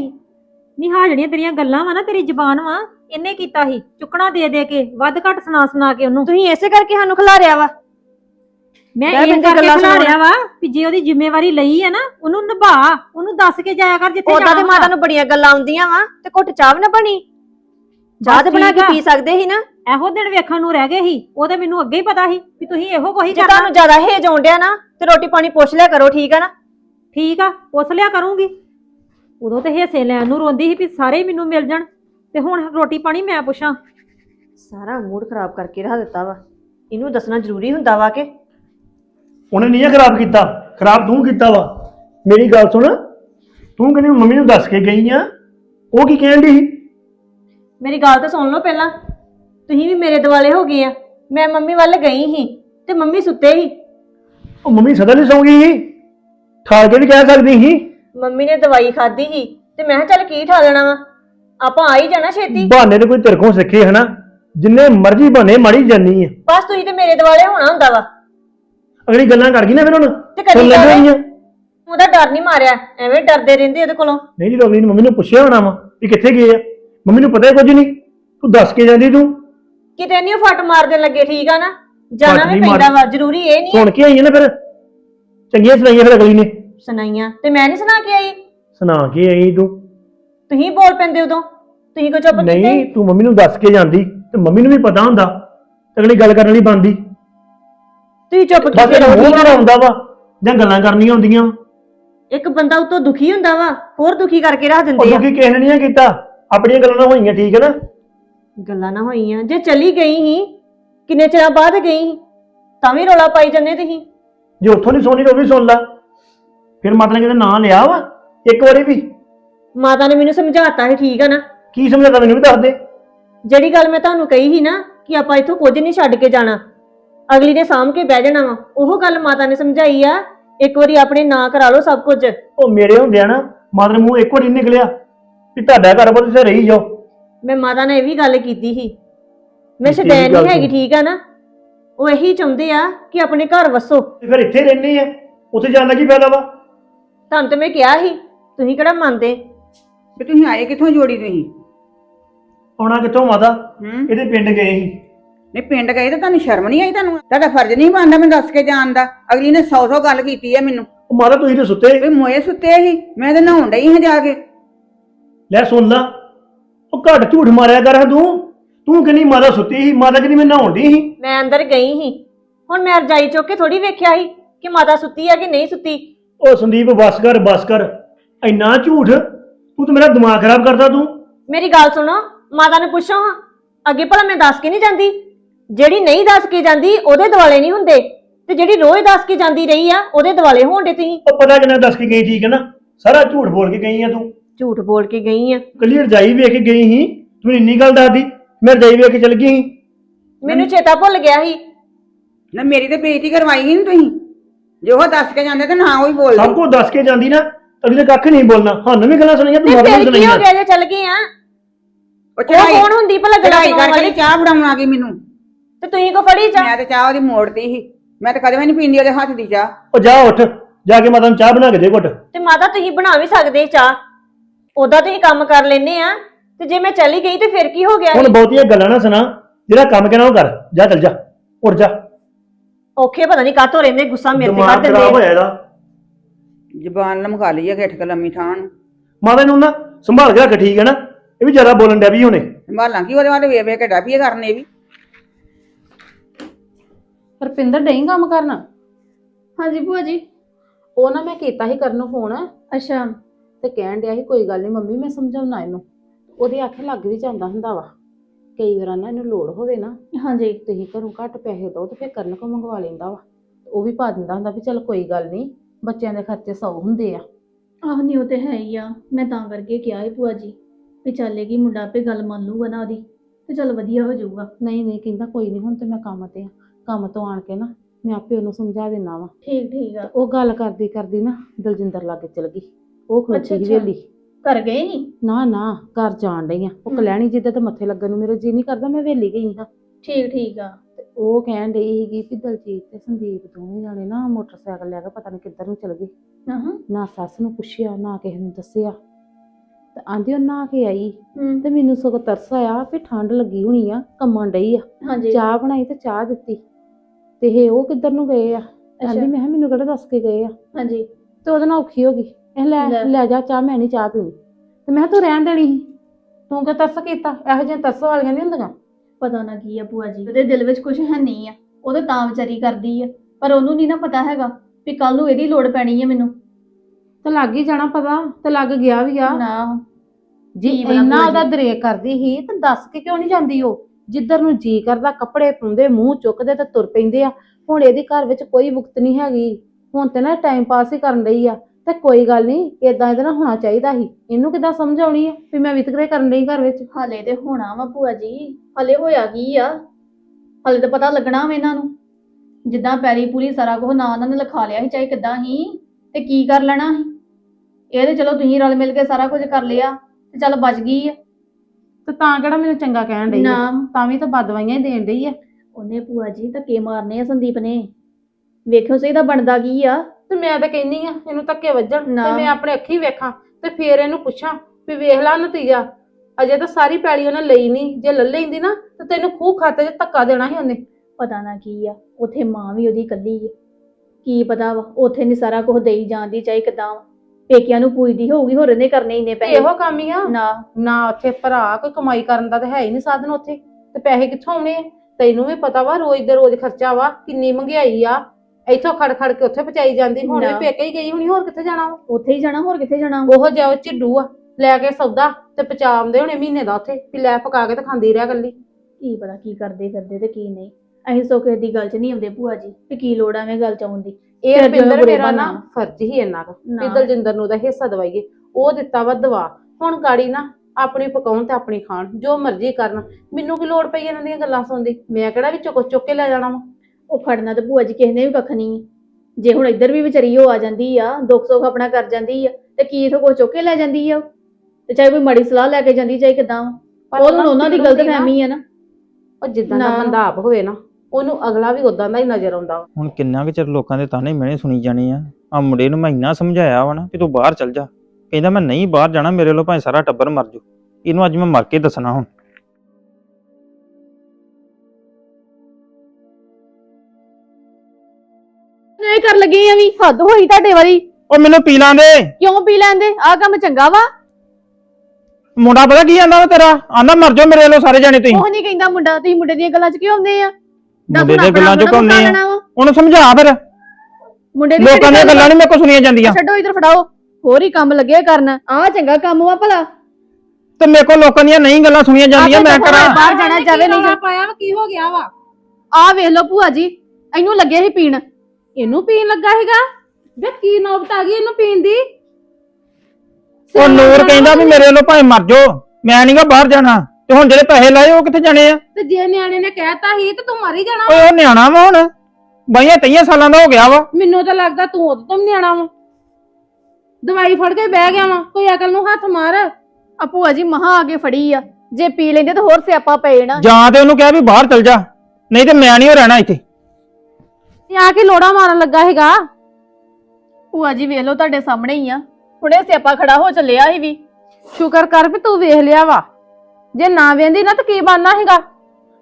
ਨਹੀਂ ਹਾਂ ਜਿਹੜੀਆਂ ਤੇਰੀਆਂ ਗੱਲਾਂ ਵਾ ਨਾ ਤੇਰੀ ਜ਼ਬਾਨ ਵਾ ਇਹਨੇ ਕੀਤਾ ਸੀ। ਚੁੱਕਣਾ ਦੇ ਦੇ ਕੇ ਵੱਧ ਘੱਟ ਸੁਣਾ ਸੁਣਾ ਕੇ ਉਹਨੂੰ। ਤੁਸੀਂ ਐਸੇ ਕਰਕੇ ਸਾਨੂੰ ਖਿਲਾਰਿਆ ਵਾ। ਮੈਂ ਇਹ ਕਰਕੇ ਗੱਲਾਂ ਖਿਲਾਰਿਆ ਵਾ ਵੀ ਜੇ ਉਹਦੀ ਜ਼ਿੰਮੇਵਾਰੀ ਲਈ ਹੈ ਨਾ ਉਹਨੂੰ ਨਿਭਾ ਉਹਨੂੰ ਦੱਸ ਕੇ ਜਾਇਆ ਕਰ ਜਿੱਥੇ ਉਹਦਾ ਜਾਣਾ ਤੇ ਮਾਤਾ ਨੂੰ ਬੜੀਆਂ ਗੱਲਾਂ ਆਉਂਦੀਆਂ ਵਾ ਤੇ ਘੁੱਟ ਚਾਹ ਵੀ ਨਾ ਬਣੀ। ਚਾਹ ਤੇ ਬਣਾ ਕੇ। ਪੀ ਸਕਦੇ ਸੀ ਨਾ? ਇਹੋ ਦਿਨ ਵੇਖਣ ਨੂੰ ਰਹਿ ਗਏ ਸੀ। ਉਹ ਤੇ ਮੈਨੂੰ ਅੱਗੇ ਹੀ ਪਤਾ ਸੀ ਵੀ ਤੁਸੀਂ ਇਹੋ ਹੀ ਜੇ ਕਰਨਾ। ਤੁਹਾਨੂੰ ਜ਼ਿਆਦਾ ਹੇਜ ਆਉਂਦਿਆ ਨਾ ਤੇ ਰੋਟੀ ਪਾਣੀ ਪੁੱਛ ਲਿਆ ਕਰੋ ਠੀਕ ਆ ਨਾ? ਠੀਕ ਆ ਪੁੱਛ ਲਿਆ ਕਰੂੰਗੀ। ਉਦੋਂ ਤੇ ਹਿੱਸੇ ਲੈਣ ਨੂੰ ਰੋਂਦੀ ਸੀ ਵੀ ਸਾਰੇ ਹੀ ਮੈਨੂੰ ਮਿਲ ਜਾਣ ਤੇ ਹੁਣ ਰੋਟੀ ਪਾਣੀ ਮੈਂ ਪੁੱਛਾਂ। ਸਾਰਾ ਮੂਡ ਖਰਾਬ ਕਰਕੇ ਰੱਖ ਦਿੱਤਾ ਵਾ। ਇਹਨੂੰ ਦੱਸਣਾ ਜ਼ਰੂਰੀ ਹੁੰਦਾ ਵਾ ਕਿ? ਉਹਨੇ ਨਹੀਂ ਇਹ ਖਰਾਬ ਕੀਤਾ। ਖਰਾਬ ਤੂੰ ਕੀਤਾ ਵਾ। ਮੇਰੀ ਗੱਲ ਸੁਣ। ਤੂੰ ਕਹਿੰਦੀ ਮੰਮੀ ਨੂੰ ਦੱਸ ਕੇ ਗਈ ਆ। ਉਹ ਕੀ ਕਹਿਣ ਦੀ ਮੇਰੀ ਗੱਲ ਤਾਂ ਸੁਣ ਲਓ ਪਹਿਲਾਂ। ਤੁਸੀਂ ਵੀ ਮੇਰੇ ਦਿਵਾਲੇ ਹੋ ਗਏ ਆ। ਮੈਂ ਮੰਮੀ ਵੱਲ ਗਈ ਸੀ ਤੇ ਮੰਮੀ ਸੁੱਤੇ ਸੀ। ਉਹ ਮੰਮੀ ਸਦਾ ਨਹੀਂ ਸੌਂ? ਗਈ ਠਾਲ ਕੇ ਵੀ ਕਹਿ ਸਕਦੀ ਸੀ? ਮੰਮੀ ਨੇ ਦਵਾਈ ਖਾਧੀ ਸੀ ਤੇ ਮੈਂ ਕਿਹਾ ਚੱਲ ਕੀ ਠਾ ਲੈਣਾ ਵਾ? ਆਪਾਂ ਆ ਹੀ ਜਾਣਾ ਛੇਤੀ। ਬਹਾਨੇ ਤੇ ਕੋਈ ਤਿਰਖੋਂ ਸਿੱਖੇ ਹਨਾ? ਜਿੰਨੇ ਮਰਜ਼ੀ ਬਹਾਨੇ ਮਾਰੀ ਜਾਨੀ ਆ। ਬਸ ਤੁਸੀਂ ਤੇ ਮੇਰੇ ਦਿਵਾਲੇ ਹੋਣਾ ਹੁੰਦਾ ਵਾ। ਅਗਲੀ ਗੱਲਾਂ ਕਰ ਗਈ ਨਾ ਫਿਰ ਹੁਣ। ਤੇ ਕਦੀ ਸੁਣ ਕਹਵੇ- ਲੈਂਦੀਆਂ ਉਹਦਾ ਡਰ ਨਹੀਂ ਮਾਰਿਆ। ਐਵੇਂ ਡਰਦੇ ਰਹਿੰਦੇ ਉਹਦੇ ਕੋਲੋਂ। ਨਹੀਂ ਜੀ ਅਗਲੀ ਨੇ ਮੰਮੀ ਨੂੰ ਪੁੱਛਿਆ ਹੋਣਾ ਵਾ ਵੀ ਕਿੱਥੇ ਗਏ ਆ? ਮੰਮੀ ਨੂੰ ਪਤਾ ਹੀ ਕੁਝ ਨਹੀਂ। ਤੂੰ ਦੱਸ ਕੇ ਜਾਂਦੀ ਤੂੰ। ਕਿਤੇ ਨਹੀਂ ਫੱਟ ਮਾਰਦੇ ਲੱਗੇ ਠੀਕ ਆ ਨਾ? ਜਾਣਾ ਫੱਟ ਵੀ ਨਹੀਂ ਪੈਂਦਾ ਵਾ ਜ਼ਰੂਰੀ ਇਹ ਨਹੀਂ ਸੁਣ ਕੇ ਆਈ ਨਾ ਫਿਰ। ਚੰਗੀਆਂ ਸੁਣਾਈਆਂ ਫਿਰ ਅਗਲੀ ਨੇ। ਸੁਣਾਈਆਂ। ਤੇ ਮੈਂ ਨਹੀਂ ਸੁਣਾ ਕੇ ਆਈ? ਸੁਣਾ ਕੇ ਆਈ ਤੂੰ। ਤੁਸੀਂ ਬੋਲ ਪੈਂਦੇ ਉਦੋਂ? ਤੁਸੀਂ ਕੋ ਚੁੱਪ ਕੀਤੇ ਨਹੀਂ ਤੂੰ ਮੰਮੀ ਨੂੰ ਦੱਸ ਕੇ ਜਾਂਦੀ। ਤੇ ਮੰਮੀ ਨੂੰ ਵੀ ਪਤਾ ਹੁੰਦਾ। ਤੇ ਅਗਲੀ ਗੱਲ ਕਰਨ ਲਈ ਬੰਦੀ ਤੁਸੀਂ ਚੁੱਪ ਬਸ ਕੀਤੇ ਇਹ ਮੂੰਹ ਠੀਕ ਆ ਬਣਾਉਂਦਾ ਨਾ? ਹੁੰਦਾ ਵਾ ਜਾਂ ਗੱਲਾਂ ਕਰਨੀਆਂ ਹੁੰਦੀਆਂ। ਇੱਕ ਬੰਦਾ ਉਤੋਂ ਦੁਖੀ ਹੁੰਦਾ ਵਾ ਹੋਰ ਦੁਖੀ ਕਰਕੇ ਰੱਖ ਉਹ ਦਿੰਦੇ ਆ। ਦੁਖੀ ਕਿਸੇ ਨੇ ਨਹੀਂ ਕੀਤਾ। ਆਪਣੀਆਂ ਗੱਲਾਂ ਨਾਲ ਹੋਈਆਂ ਠੀਕ ਹੈ ਨਾ? ਗੱਲਾਂ ਨਾ ਹੋਈਆਂ। ਜੇ ਚਲੀ ਗਈ ਸੀ ਕਿੰਨੇ ਚਿਰਾਂ ਬਾਅਦ ਗਈ ਸੀ ਤਾਂ ਵੀ ਰੋਲਾ ਪਾਈ ਜਾਂਦੇ ਤੁਸੀਂ। ਜੇ ਉੱਥੋਂ ਨਹੀਂ ਸੁਣੀ ਤਾਂ ਉਹ ਵੀ ਸੁਣ ਲਾ। ਫਿਰ ਮਾਤਾ ਨੇ ਕਿਤੇ ਨਾਂ ਲਿਆ ਵਾ ਇੱਕ ਵਾਰੀ ਵੀ। ਮਾਤਾ ਨੇ ਮੈਨੂੰ ਸਮਝਾਤਾ ਸੀ ਠੀਕ ਆ ਨਾ? ਕੀ ਸਮਝਾਤਾ ਮੈਨੂੰ ਵੀ ਦੱਸ ਦੇ। ਜਿਹੜੀ ਗੱਲ ਮੈਂ ਤੁਹਾਨੂੰ ਕਹੀ ਸੀ ਨਾ ਕਿ ਆਪਾਂ ਇੱਥੋਂ ਕੁਝ ਨਹੀਂ ਛੱਡ ਕੇ ਜਾਣਾ ਅਗਲੀ ਨੇ ਸਾਂਭ ਕੇ ਬਹਿ ਜਾਣਾ ਵਾ ਉਹ ਗੱਲ ਮਾਤਾ ਨੇ ਸਮਝਾਈ ਆ। ਇੱਕ ਵਾਰੀ ਆਪਣੇ ਨਾਂ ਕਰਾ ਲਓ ਸਭ ਕੁਝ। ਉਹ ਮੇਰੇ ਹੁੰਦਿਆਂ ਨਾ ਮਾਤਾ ਦੇ ਮੂੰਹ ਇੱਕ ਵਾਰੀ ਨੀ ਨਿਕਲਿਆ। ਵੀ ਤੁਹਾਡਾ ਘਰ ਬਸ ਇੱਥੇ ਰਹੀ ਜਾਓ। ਮੈਂ ਮਾਤਾ ਨੇ ਇਹ ਵੀ ਗੱਲ ਕੀਤੀ ਸੀ। ਮੈਂ ਕੀਤੀ ਗੱਲ ਨਹੀਂ ਹੈਗੀ ਤੂੰ। ਠੀਕ ਆ ਨਾ? ਉਹ ਇਹੀ ਚਾਹੁੰਦੇ ਆ ਕਿ ਆਪਣੇ ਘਰ ਵਸੋ। ਤੇ ਫਿਰ ਇੱਥੇ ਰਹਿੰਦੇ ਆ। ਉੱਥੇ ਜਾਣ ਦਾ ਕੀ ਫਾਇਦਾ ਵਾ? ਤੁਹਾਨੂੰ ਤੇ ਮੈਂ ਕਿਹਾ ਸੀ ਤੁਸੀਂ ਕਿਹੜਾ ਮੰਨਦੇ? ਵੀ ਤੁਸੀਂ ਆਏ ਕਿੱਥੋਂ ਜੋੜੀ ਤੁਸੀਂ? ਆਉਣਾ ਕਿੱਥੋਂ ਮਾਤਾ? ਹੂੰ। ਇਹਦੇ ਪਿੰਡ ਗਏ ਸੀ। ਨਹੀਂ ਪਿੰਡ ਗਏ ਤਾਂ ਤੁਹਾਨੂੰ ਸ਼ਰਮ ਨਹੀਂ ਆਈ ਤੁਹਾਨੂੰ? ਤੁਹਾਡਾ ਫਰਜ਼ ਨਹੀਂ ਬਣਦਾ ਮੈਨੂੰ ਦੱਸ ਕੇ ਜਾਣ ਦਾ। ਅਗਲੀ ਨੇ ਸੌ ਸੌ ਗੱਲ ਕੀਤੀ ਹੈ ਮੈਨੂੰ। ਉਹ ਮਾਤਾ ਤੁਸੀਂ ਤੇ ਸੁੱਤੇ। ਵੀ ਮੋਏ ਸੁੱਤੇ ਸੀ। ਮੈਂ ਤੇ ਨਹਾਉਣ ਡਈ ਹਾਂ ਜਾ ਕੇ। ਲੈ ਸੁਣ ਲਾ। ਉਹ ਘੱਟ ਝੂਠ ਮਾਰਿਆ ਕਰ ਤੂੰ। ਤੂੰ ਕਹਿੰਦੀ ਮਾਤਾ ਸੁੱਤੀ ਸੀ ਮਾਤਾ ਕਹਿੰਦੀ ਮੈਂ ਨਹਾਉਣ ਸੀ। ਮੈਂ ਅੰਦਰ ਗਈ ਸੀ। ਹੁਣ ਮੈਂ ਰਜਾਈ ਚੁੱਕ ਕੇ ਥੋੜੀ ਵੇਖਿਆ ਸੀ ਕਿ ਮਾਤਾ ਸੁੱਤੀ ਆ ਕਿ ਨਹੀਂ ਸੁੱਤੀ। ਉਹ ਸੰਦੀਪ ਬਸ ਕਰ ਬਸ ਕਰ। ਇੰਨਾ ਝੂਠ ਤੂੰ ਤਾਂ ਮੇਰਾ ਦਿਮਾਗ ਖਰਾਬ ਕਰਦਾ ਤੂੰ। ਮੇਰੀ ਗੱਲ ਸੁਣੋ ਮਾਤਾ ਨੂੰ ਪੁੱਛੋ ਹਾਂ। ਅੱਗੇ ਭਲਾ ਮੈਂ ਦੱਸ ਕੇ ਨਹੀਂ ਜਾਂਦੀ? ਜਿਹੜੀ ਨਹੀਂ ਦੱਸ ਕੇ ਜਾਂਦੀ ਉਹਦੇ ਦਿਵਾਲੇ ਨਹੀਂ ਹੁੰਦੇ। ਤੇ ਜਿਹੜੀ ਰੋਜ਼ ਦੱਸ ਕੇ ਜਾਂਦੀ ਰਹੀ ਆ ਉਹਦੇ ਦਿਵਾਲੇ ਹੋਣਦੇ ਤੁਸੀਂ। ਉਹ ਪਤਾ ਕਿੰਨਾ ਦੱਸ ਕੇ ਗਈ ਠੀਕ ਹੈ ਨਾ? ਸਾਰਾ ਝੂਠ ਬੋਲ ਕੇ ਗਈ ਆ ਤੂੰ। ਝੂਠ ਬੋਲ ਕੇ ਗਈ ਆ। ਕੱਲੀ ਰਜਾਈ ਵੇਖ ਕੇ ਗਈ ਸੀ ਤੂੰ ਇੰਨੀ ਗੱਲ ਦੱਸਦੀ ਮੈਂ ਰਜਾਈ ਵੇਖ ਕੇ ਚਲ ਗਈ ਸੀ। ਮੈਨੂੰ ਚੇਤਾ ਭੁੱਲ ਗਿਆ ਸੀ। ਨਾ ਮੇਰੀ ਤੇ ਬੇਇੱਜ਼ਤੀ ਕਰਵਾਈ ਨਹੀਂ ਤੁਸੀਂ। ਜੇ ਉਹ ਦੱਸ ਕੇ ਜਾਂਦੇ ਤਾਂ ਨਾ ਉਹ ਹੀ ਸਭ ਬੋਲਦੇ ਕੁਝ ਦੱਸ ਕੇ ਜਾਂਦੀ ਨਾ ਅਗਲੀ ਨੇ ਕੱਖ ਨਹੀਂ ਬੋਲਣਾ। ਸਾਨੂੰ ਵੀ ਗੱਲਾਂ ਸੁਣਾਈਆਂ ਤੂੰ ਤੇ ਨੂੰ ਫਿਰ ਕੀ ਹੋ ਸੁਣਾਈਆਂ ਗਿਆ ਜੇ ਚੱਲ ਗਏ ਆ? ਉਹ ਚੜਾਈ ਕੌਣ ਹੁੰਦੀ ਭਲਾ ਗਲਾ ਚੜਾਈ ਕਰਕੇ ਵਾਲੀ? ਚਾਹ ਫੜਾਉਣ ਆ ਗਈ ਮੈਨੂੰ। ਤੇ ਤੁਸੀਂ ਕੋ ਫੜੀ ਜਾ ਮੈਂ ਤੇ ਚਾਹ ਉਹਦੀ ਮੋੜਤੀ ਸੀ। ਮੈਂ ਤਾਂ ਕਦੇ ਵੀ ਨਹੀਂ ਪੀਂਦੀ ਉਹਦੇ ਹੱਥ ਦੀ ਚਾਹ। ਉਹ ਜਾ ਉੱਠ ਜਾ ਕੇ ਮਾਤਾ ਨੂੰ ਚਾਹ ਬਣਾ ਕੇ ਦੇ ਘੁੱਟ। ਤੇ ਮਾਤਾ ਤੁਸੀਂ ਬਣਾ ਵੀ ਸਕਦੇ ਚਾਹ। ਉਹਦਾ ਤੁਸੀਂ ਕੰਮ ਕਰ ਲੈਨੇ ਆ ਤੇ ਜੇ ਮੈਂ ਚਲੀ ਗਈ ਤੇ ਫਿਰ ਕੀ ਹੋ ਗਿਆ? ਹੁਣ? ਬਹੁਤੀਆਂ ਗੱਲਾਂ ਨਾ ਸੁਣਾ ਜਿਹੜਾ ਕੰਮ ਕਹਿਣਾ ਉਹ ਕਰ ਜਾ ਚੱਲ ਜਾ ਉੱਠ ਜਾ। ਔਖੇ ਪਤਾ ਨਹੀਂ ਕਾਤੋਂ ਰਹਿੰਦੇ ਗੁੱਸਾ ਮੇਰੇ ਤੇ ਦਿਮਾਗ ਕਰ ਖਰਾਬ ਦਿੰਦੇ ਹੋਇਆ ਇਹਦਾ। ਜ਼ਬਾਨ ਲਮਕਾ ਲਈ ਹੈ ਗਿੱਠ ਕੇ ਲੰਮੀ ਥਾਂ। ਨੂੰ ਮਾਤਾ ਨੂੰ ਨਾ ਸੰਭਾਲ ਕੇ ਰੱਖ ਠੀਕ ਹੈ ਨਾ? ਇਹ ਵੀ ਜ਼ਿਆਦਾ ਬੋਲਣ ਡਿਆ ਵੀ ਹੁਣੇ ਸੰਭਾਲਾਂ ਕੀ ਉਹਦੇ ਵਾਲੇ ਵੇ ਵੇ ਕੇ ਡਾਪੀਏ ਕਰਨੇ ਵੀ। ਰਪਿੰਦਰ ਡਈ ਕੰਮ ਕਰਨਾ? ਹਾਂਜੀ ਭੂਆ ਜੀ। ਉਹ ਨਾ ਮੈਂ ਕੀਤਾ ਸੀ ਕਰਨ ਨੂੰ ਫੋਨ ਅੱਛਾ। ਤੇ ਕਹਿਣ ਡਿਆ ਸੀ ਕੋਈ ਗੱਲ ਨਹੀਂ ਮੰਮੀ ਮੈਂ ਸਮਝਾਉਣਾ ਇਹਨੂੰ। ਉਹਦੇ ਆਖੇ ਲੱਗ ਵੀ ਜਾਂਦਾ ਹੁੰਦਾ ਵਾ। ਕਈ ਵਾਰ ਨਾ ਇਹਨੂੰ ਲੋੜ ਹੋਵੇ ਨਾ ਹਾਂਜੀ। ਤੁਸੀਂ ਘਰੋਂ ਘੱਟ ਪੈਸੇ ਦਿਓ ਤੇ ਫਿਰ ਕਰਨ ਕੋ ਮੰਗਵਾ ਲੈਂਦਾ ਵਾ। ਉਹ ਵੀ ਪਾ ਦਿੰਦਾ ਹੁੰਦਾ ਵੀ ਚਲ ਕੋਈ ਗੱਲ ਨਹੀਂ ਬੱਚਿਆਂ ਦੇ ਖਰਚੇ ਸੌ ਹੁੰਦੇ ਆ। ਆਹ ਨਹੀਂ ਉਹ ਤੇ ਹੈ ਹੀ ਆ ਮੈਂ ਤਾਂ ਕਰਕੇ ਕਿਹਾ ਹੈ ਭੂਆ ਜੀ ਵੀ ਚੱਲੇਗੀ ਮੁੰਡਾ ਆਪੇ ਗੱਲ ਮੰਨ ਲੂਗਾ ਨਾ ਉਹਦੀ ਤੇ ਚੱਲ ਵਧੀਆ ਹੋ ਜਾਊਗਾ। ਨਹੀਂ ਨਹੀਂ ਕਹਿੰਦਾ ਕੋਈ ਨਹੀਂ ਹੁਣ ਤੇ ਮੈਂ ਕੰਮ ਤੇ ਆ। ਕੰਮ ਤੋਂ ਆਣ ਕੇ ਨਾ ਮੈਂ ਆਪੇ ਉਹਨੂੰ ਸਮਝਾ ਦੇਣਾ ਵਾ। ਠੀਕ ਠੀਕ ਆ। ਉਹ ਗੱਲ ਕਰਦੀ ਕਰਦੀ ਨਾ ਦਲਜਿੰਦਰ ਲਾਗੇ ਚਲ ਗਈ। ਉਹ ਖਲੋਤੀ ਸੀ ਅੱਛਾ। ਵੇਲੀ ਕਰ ਗਏ ਨਹੀਂ ਨਾ ਨਾ ਘਰ ਜਾਣ ਡਈ ਆ। ਉਹ ਹਮ। ਕਲਿਆਣੀ ਜਿੱਦਾਂ ਤੇ ਮੱਥੇ ਲੱਗਣ ਨੂੰ ਮੇਰਾ ਜੀ ਨਹੀਂ ਕਰਦਾ ਮੈਂ ਵੇਲੀ ਗਈ ਹਾਂ। ਠੀਕ ਠੀਕ ਆ। ਤੇ ਉਹ ਕਹਿਣ ਡਈ ਸੀਗੀ ਵੀ ਦਲਜੀਤ ਤੇ ਸੰਦੀਪ ਦੋਵੇਂ ਜਾਣੇ ਨਾ ਮੋਟਰਸਾਈਕਲ ਲੈ ਕੇ ਪਤਾ ਨਹੀਂ ਕਿੱਧਰ ਨੂੰ ਚਲ ਗਏ। ਹਾਂ ਨਾ ਸੱਸ ਨੂੰ ਪੁੱਛਿਆ ਨਾ ਕਿਸੇ ਨੂੰ ਦੱਸਿਆ। ਤੇ ਆਂਦੀ ਉਹ ਨਾ ਕੇ ਆਈ। ਹੂੰ। ਤੇ ਮੈਨੂੰ ਸਗੋਂ ਤਰਸ ਆਇਆ ਵੀ ਠੰਡ ਲੱਗੀ ਹੋਣੀ ਆ ਕੰਮਣ ਡਈ ਆ। ਹਾਂਜੀ। ਚਾਹ ਬਣਾਈ ਤੇ ਚਾਹ ਦਿੱਤੀ। ਤੇ ਇਹ ਉਹ ਕਿੱਧਰ ਨੂੰ ਗਏ ਆ? ਕਹਿੰਦੀ ਅੱਛਾ ਮੈਂ ਕਿਹਾ ਮੈਨੂੰ ਕਿਹੜਾ ਦੱਸ ਕੇ ਗਏ ਆ? ਹਾਂਜੀ। ਤੇ ਉਹਦੇ ਨਾਲ ਔਖੀ ਹੋ ਗਈ। ਇਹ ਲੈ ਲੈ। ਲੈ ਜਾ ਚਾਹ ਮੈਂ ਨਹੀਂ ਚਾਹ ਪੀਣੀ। ਤੇ ਮੈਂ ਕਿਹਾ ਤੂੰ ਰਹਿਣ ਦੇਣੀ ਸੀ। ਤੂੰ ਕਿ ਤਰਸ ਕੀਤਾ? ਇਹੋ ਜਿਹੀਆਂ ਤਰਸ ਵਾਲੀਆਂ ਨਹੀਂ ਹੁੰਦੀਆਂ? ਪਤਾ ਨਾ ਕੀ ਆ ਭੂਆ ਜੀ ਉਹਦੇ ਦਿਲ ਵਿੱਚ ਕੁਝ ਹੈ ਨਹੀਂ ਆ। ਉਹ ਤਾਂ ਤਾਂ ਵਿਚਾਰੀ ਕਰਦੀ ਆ। ਪਰ ਉਹਨੂੰ ਨਹੀਂ ਨਾ ਪਤਾ ਹੈਗਾ ਵੀ ਕੱਲ ਨੂੰ ਇਹਦੀ ਲੋੜ ਪੈਣੀ ਆ ਮੈਨੂੰ। ਤੇ ਲੱਗ ਹੀ ਜਾਣਾ ਪਤਾ ਤੇ ਲੱਗ ਗਿਆ ਵੀ ਆ। ਨਾ। ਜੀ ਕੀ ਇੰਨਾ ਭੂਆ ਉਹਦਾ ਜੀ। ਦਰੇਕ ਕਰਦੀ ਸੀ ਤੇ ਦੱਸ ਕੇ ਕਿਉਂ ਨਹੀਂ ਜਾਂਦੀ ਉਹ? ਜਿੱਧਰ ਨੂੰ ਜੀ ਕਰਦਾ ਕੱਪੜੇ ਪਾਉਂਦੇ ਮੂੰਹ ਚੁੱਕਦੇ ਤੇ ਤੁਰ ਪੈਂਦੇ ਆ। ਹੁਣ ਇਹਦੀ ਘਰ ਵਿੱਚ ਕੋਈ ਮੁਕਤ ਨਹੀਂ ਹੈਗੀ। ਹੁਣ ਤੇ ਨਾ ਟਾਈਮ ਪਾਸ ਹੀ ਕਰਨ ਰਹੀ ਆ। ਤੇ ਕੋਈ ਗੱਲ ਨਹੀਂ ਏਦਾਂ ਇਹਦੇ ਨਾਲ ਹੋਣਾ ਚਾਹੀਦਾ ਸੀ। ਇਹਨੂੰ ਕਿੱਦਾਂ ਸਮਝਾਉਣੀ ਆ ਵੀ ਮੈਂ ਵਿਤਕਰੇ ਕਰਨ ਰਹੀ ਘਰ ਵਿੱਚ? ਹਲੇ ਤੇ ਹੋਣਾ ਵਾ ਭੂਆ ਜੀ ਹਲੇ ਹੋਇਆ ਕੀ ਆ? ਹਲੇ ਤਾਂ ਪਤਾ ਲੱਗਣਾ ਵਾ ਇਹਨਾਂ ਨੂੰ। ਜਿੱਦਾਂ ਪੈਲੀ ਪੂਰੀ ਸਾਰਾ ਕੁਝ ਨਾ ਉਹਨਾਂ ਨੇ ਲਿਖਾ ਲਿਆ ਸੀ ਚਾਹੇ ਕਿੱਦਾਂ ਹੀ ਤੇ ਕੀ ਕਰ ਲੈਣਾ ਸੀ? ਇਹ ਤੇ ਚਲੋ ਤੁਸੀਂ ਰਲ ਮਿਲ ਕੇ ਸਾਰਾ ਕੁਝ ਕਰ ਲਿਆ ਤੇ ਚੱਲ ਬਚ ਗਈ ਆ। ਤੇ ਤਾਂ ਕਿਹੜਾ ਮੈਨੂੰ ਚੰਗਾ ਕਹਿਣ ਡਈ ਆ? ਨਾ। ਤਾਂ ਵੀ ਤਾਂ ਬਦਵਾਈਆਂ ਹੀ ਦੇਣ ਡਈ ਆ। ਉਹਨੇ ਭੂਆ ਜੀ ਧੱਕੇ ਮਾਰਨੇ ਆ ਸੰਦੀਪ ਨੇ। ਵੇਖਿਓ ਸਹੀ ਤਾਂ ਬਣਦਾ ਕੀ ਆ? ਤੇ ਮੈਂ ਤਾਂ ਕਹਿੰਨੀ ਆ ਇਹਨੂੰ ਧੱਕੇ ਵੱਜਣ ਤੇ ਨਾ। ਮੈਂ ਆਪਣੇ ਅੱਖੀ ਵੇਖਾਂ ਤੇ ਫੇਰ ਇਹਨੂੰ ਪੁੱਛਾਂ ਵੀ ਵੇਖ ਲਾ ਨਤੀਜਾ। ਅਜੇ ਤਾਂ ਸਾਰੀ ਪੈਲੀ ਉਹਨੇ ਲਈ ਨਹੀਂ ਜੇ ਲੈ ਲੈਂਦੀ ਨਾ ਤੇ ਤੈਨੂੰ ਖੂਹ ਖਾਤੇ 'ਚ ਧੱਕਾ ਦੇਣਾ ਸੀ ਉਹਨੇ। ਪਤਾ ਨਾ ਕੀ ਆ ਉਥੇ ਮਾਂ ਵੀ ਉਹਦੀ ਇਕੱਲੀ ਆ। ਕੀ ਪਤਾ ਵਾ ਉਥੇ ਨਹੀਂ ਸਾਰਾ ਕੁਝ ਦੇਈ ਜਾਂਦੀ ਚਾਹੇ ਕਿਦਾਂ ਪੇਕਿਆਂ ਨੂੰ ਪੁੱਛਦੀ ਹੋਊਗੀ ਹੋਰ ਇਹਨੇ ਕਰਨੇ ਇੰਨੇ ਤੇ ਪੈਸੇ। ਇਹੋ ਕੰਮ ਹੀ ਆ। ਨਾ। ਨਾ ਉੱਥੇ ਭਰਾ ਕੋਈ ਕਮਾਈ ਕਰਨ ਦਾ ਤਾਂ ਹੈ ਹੀ ਨਹੀਂ ਸਾਧਨ ਉੱਥੇ। ਤੇ ਪੈਸੇ ਕਿੱਥੋਂ ਆਉਣੇ ਆ? ਤੈਨੂੰ ਵੀ ਪਤਾ ਵਾ ਰੋਜ਼ ਦੇ ਰੋਜ਼ ਖਰਚਾ ਵਾ ਕਿੰਨੀ ਮਹਿੰਗਾਈ ਆ। ਇੱਥੋਂ ਖੜ ਖੜ ਕੇ ਉੱਥੇ ਪਹੁੰਚਾਈ ਜਾਂਦੀ ਹੁਣ ਵੀ ਨਾ। ਪੇਕੇ ਹੀ ਗਈ ਹੁਣੀ ਹੋਰ ਕਿੱਥੇ ਜਾਣਾ ਵਾ ਉਥੇ ਹੀ ਜਾਣਾ ਹੋਰ ਕਿੱਥੇ ਜਾਣਾ ਉਹੋ? ਜਿਹਾ ਉਹ ਝਿੱਡੂ ਆ ਲੈ ਕੇ ਸੌਦਾ ਤੇ ਪਚਾਉਂਦੇ ਹੋਣੇ ਮਹੀਨੇ ਦਾ ਉੱਥੇ ਵੀ ਲੈ ਪਕਾ ਕੇ ਤੇ ਖਾਂਦੀ ਰਿਹਾ ਗੱਲੀ ਕੀ ਪਤਾ ਕੀ ਕਰਦੇ ਕਰਦੇ ਤੇ ਕੀ ਨਹੀਂ। ਅਸੀਂ ਸੋ ਕਿਸੇ ਦੀ ਗੱਲ 'ਚ ਨਹੀਂ ਆਉਂਦੇ ਭੂਆ ਜੀ ਵੀ ਕੀ ਲੋੜ ਐਵੇਂ ਗੱਲ 'ਚ ਆਉਣ ਦੀ। ਇਹ ਫਿਰ ਜਦੋਂ ਮੇਰਾ ਨਾ ਬਣਨਾ। ਫਰਜ਼ ਹੀ ਇੰਨਾ ਕੁ ਨਾ। ਵੀ ਦਲਜਿੰਦਰ ਨੂੰ ਦਾ ਹਿੱਸਾ ਦਵਾਈਏ ਉਹ ਦਿੱਤਾ ਵਾ ਦਵਾ। ਹੁਣ ਗਾੜੀ ਨਾ ਆਪਣੀ ਪਕਾਉਣ ਤੇ ਆਪਣੀ ਖਾਣ ਜੋ ਮਰਜ਼ੀ ਕਰਨ ਮੈਨੂੰ ਕੀ ਲੋੜ ਪਈ ਇਹਨਾਂ ਦੀਆਂ ਗੱਲਾਂ ਸੁਣਦੀ ਮੈਂ ਕਿਹੜਾ ਵਿੱਚ ਚੁੱਕ ਚੁੱਕ ਕੇ ਲੈ ਜਾਣਾ ਵਾ? ਉਹ ਖੜਨਾ ਤੇ ਭੂਆ ਜੀ ਕਿਸੇ ਨੇ ਵੀ ਕੱਖ ਨਹੀਂ। ਜੇ ਹੁਣ ਇੱਧਰ ਵੀ ਵਿਚਾਰੀ ਉਹ ਆ ਜਾਂਦੀ ਆ ਦੁੱਖ ਸੁੱਖ ਆਪਣਾ ਕਰ ਜਾਂਦੀ ਆ ਤੇ ਕੀ ਇਥੋਂ ਕੋ ਚੁੱਕ ਕੇ ਲੈ ਜਾਂਦੀ ਆ ਉਹ? ਤੇ ਚਾਹੇ ਕੋਈ ਮਾੜੀ ਸਲਾਹ ਲੈ ਕੇ ਜਾਂਦੀ ਚਾਹੇ ਕਿਦਾਂ। ਪਰ ਉਹ ਤਾਂ ਉਹਨਾਂ ਦੀ ਗਲਤ ਫਹਿਮੀ ਆ ਨਾ। ਉਹ ਜਿੱਦਾਂ ਦਾ ਨਾ। ਬੰਦਾ ਆਪ ਹੋਵੇ ਨਾ ਉਹਨੂੰ ਅਗਲਾ ਵੀ ਉਦਾਂ ਦਾ ਹੀ ਨਜ਼ਰ ਆਉਂਦਾ। ਵਾ। ਹੁਣ ਕਿੰਨਾ ਕੁ ਚਿਰ ਲੋਕਾਂ ਦੇ ਤਾਨੇ ਮਿਹਣੇ ਸੁਣੀ ਜਾਣੀ ਆ। ਆ ਮੁੰਡੇ ਨੂੰ ਮੈਂ ਇੰਨਾ ਸਮਝਾਇਆ ਵਾ ਨਾ ਕਿ ਤੂੰ ਬਾਹਰ ਚੱਲ ਜਾ। ਕਹਿੰਦਾ ਮੈਂ ਨਹੀਂ ਬਾਹਰ ਜਾਣਾ ਮੇਰੇ ਵੱਲੋਂ ਭਾਵੇਂ ਸਾਰਾ ਟੱਬਰ ਮਰ ਜੂ ਇਹਨੂੰ ਅੱਜ ਮੈਂ ਮਰ ਕੇ ਦੱਸਣਾ ਹੁਣ। ਕਰ ਲੱਗੀ ਆ ਵੀ ਹੱਦ ਹੋਈ ਤੁਹਾਡੇ ਵਾਲੀ ਉਹ ਮੈਨੂੰ ਪੀ ਲਾਂ ਦੇ ਕਿਉਂ ਪੀ ਲੈਂਦੇ? ਆ ਕੰਮ ਚੰਗਾ ਵਾ। ਮੁੰਡਾ ਪਤਾ ਕੀ ਆਂਦਾ ਵਾ ਤੇਰਾ? ਆਂਦਾ ਮਰ ਜਾਓ ਮੇਰੇ ਵੱਲੋਂ ਸਾਰੇ ਜਾਣੇ ਤੁਸੀਂ। ਉਹ ਨਹੀਂ ਕਹਿੰਦਾ ਮੁੰਡਾ ਤੁਸੀਂ ਮੁੰਡੇ ਦੀਆਂ ਗੱਲਾਂ 'ਚ ਕਿਉਂ ਆਉਂਦੇ ਆ? ਦੱਸ ਮੁੰਡੇ ਹੁਣ ਦੀਆਂ ਗੱਲਾਂ ਚੋਂ ਕਾਉਂਦੇ ਆ? ਲੈਣਾ ਵਾ। ਉਹਨੂੰ ਸਮਝਾ ਫਿਰ। ਮੁੰਡੇ ਦੀ ਲੋਕਾਂ ਦੀਆਂ ਗੱਲਾਂ ਨਹੀਂ ਮੇਰੇ ਕੋਲ ਸੁਣੀਆਂ ਜਾਂਦੀਆਂ। ਛੱਡੋ ਇਧਰ ਫੜਾਓ। ਹੋਰ ਹੀ ਕੰਮ ਲੱਗੇ ਕਰਨ। ਆ ਚੰਗਾ ਕੰਮ ਵਾ ਭਲਾ। ਤੇ ਮੇਰੇ ਕੋਲ ਲੋਕਾਂ ਦੀਆਂ ਨਹੀਂ ਗੱਲਾਂ ਸੁਣੀਆਂ ਜਾਂਦੀਆਂ ਮੈਂ ਕਰਾਂ। ਬਾਹਰ ਜਾਣਾ ਜਾਵੇ ਨਹੀਂ ਜਾ ਪਾਇਆ ਵਾ? ਕੀ ਹੋ ਗਿਆ ਵਾ? ਆ ਵੇਖ ਲਓ ਭੂਆ ਜੀ। ਇਹਨੂੰ ਲੱਗੇ ਸੀ ਪੀਣ। ਇਹਨੂੰ ਪੀਣ ਲੱਗਾ ਹੈਗਾ ਵੇ ਕੀ ਨੌਬਤ ਆ ਗਈ ਇਹਨੂੰ ਪੀਣ ਦੀ? ਉਹ ਨੂਰ ਕਹਿੰਦਾ ਵੀ ਮੇਰੇ ਵੱਲੋਂ ਭਾਵੇਂ ਮਰ ਜਾਓ। ਮੈਂ ਨਹੀਂਗਾ ਬਾਹਰ ਜਾਣਾ। ਤੇ ਹੁਣ ਜਿਹੜੇ ਪੈਸੇ ਲਾਏ ਉਹ ਕਿੱਥੇ ਜਾਣੇ ਆ? ਤੇ ਜੇ ਨਿਆਣੇ ਨੇ ਕਹਿਤਾ ਸੀ ਤੇ ਤੂੰ ਮਰ ਹੀ ਜਾਣਾ ਓਏ ਉਹ ਨਿਆਣਾ ਵਾ ਹੁਣ। ਬਾਈਆਂ ਤਈਆਂ ਸਾਲਾਂ ਦਾ ਹੋ ਗਿਆ ਵਾ। ਮੈਨੂੰ ਤਾਂ ਲੱਗਦਾ ਤੂੰ ਉਦੋਂ ਤੋਂ ਵੀ ਨਿਆਣਾ ਵਾ। ਦਵਾਈ ਫੜ ਕੇ ਬਹਿ ਗਿਆ ਵਾ। ਕੋਈ ਅਕਲ ਨੂੰ ਹੱਥ ਮਾਰ। ਆ ਭੂਆ ਜੀ ਮਹਾ ਆਗੇ ਫੜੀ ਆ। ਜੇ ਪੀ ਲੈਂਦੇ ਤਾਂ ਹੋਰ ਸਿਆਪਾ ਪਏ ਨਾ ਜਾਂ ਤੇ ਉਹਨੂੰ ਕਿਹਾ ਵੀ ਬਾਹਰ ਚੱਲ ਜਾ। ਨਹੀਂ ਤੇ ਮੈਂ ਨਹੀਂ ਰਹਿਣਾ ਇੱਥੇ। ਤੇ ਆ ਕੇ ਲੋੜਾ ਮਾਰਨ ਲੱਗਾ ਹੈਗਾ। ਭੂਆ ਜੀ ਵੇਖ ਲਓ ਤੁਹਾਡੇ ਸਾਹਮਣੇ ਹੀ ਆ। ਹੁਣੇ ਸਿਆਪਾ ਖੜਾ ਹੋ ਚੱਲਿਆ ਸੀ ਵੀ। ਸ਼ੁਕਰ ਕਰ ਵੀ ਤੂੰ ਵੇਖ ਲਿਆ ਵਾ। ਜੇ ਨਾ ਵੇਂਦੀ ਨਾ ਤਾਂ ਕੀ ਬਣਨਾ ਹੈਗਾ?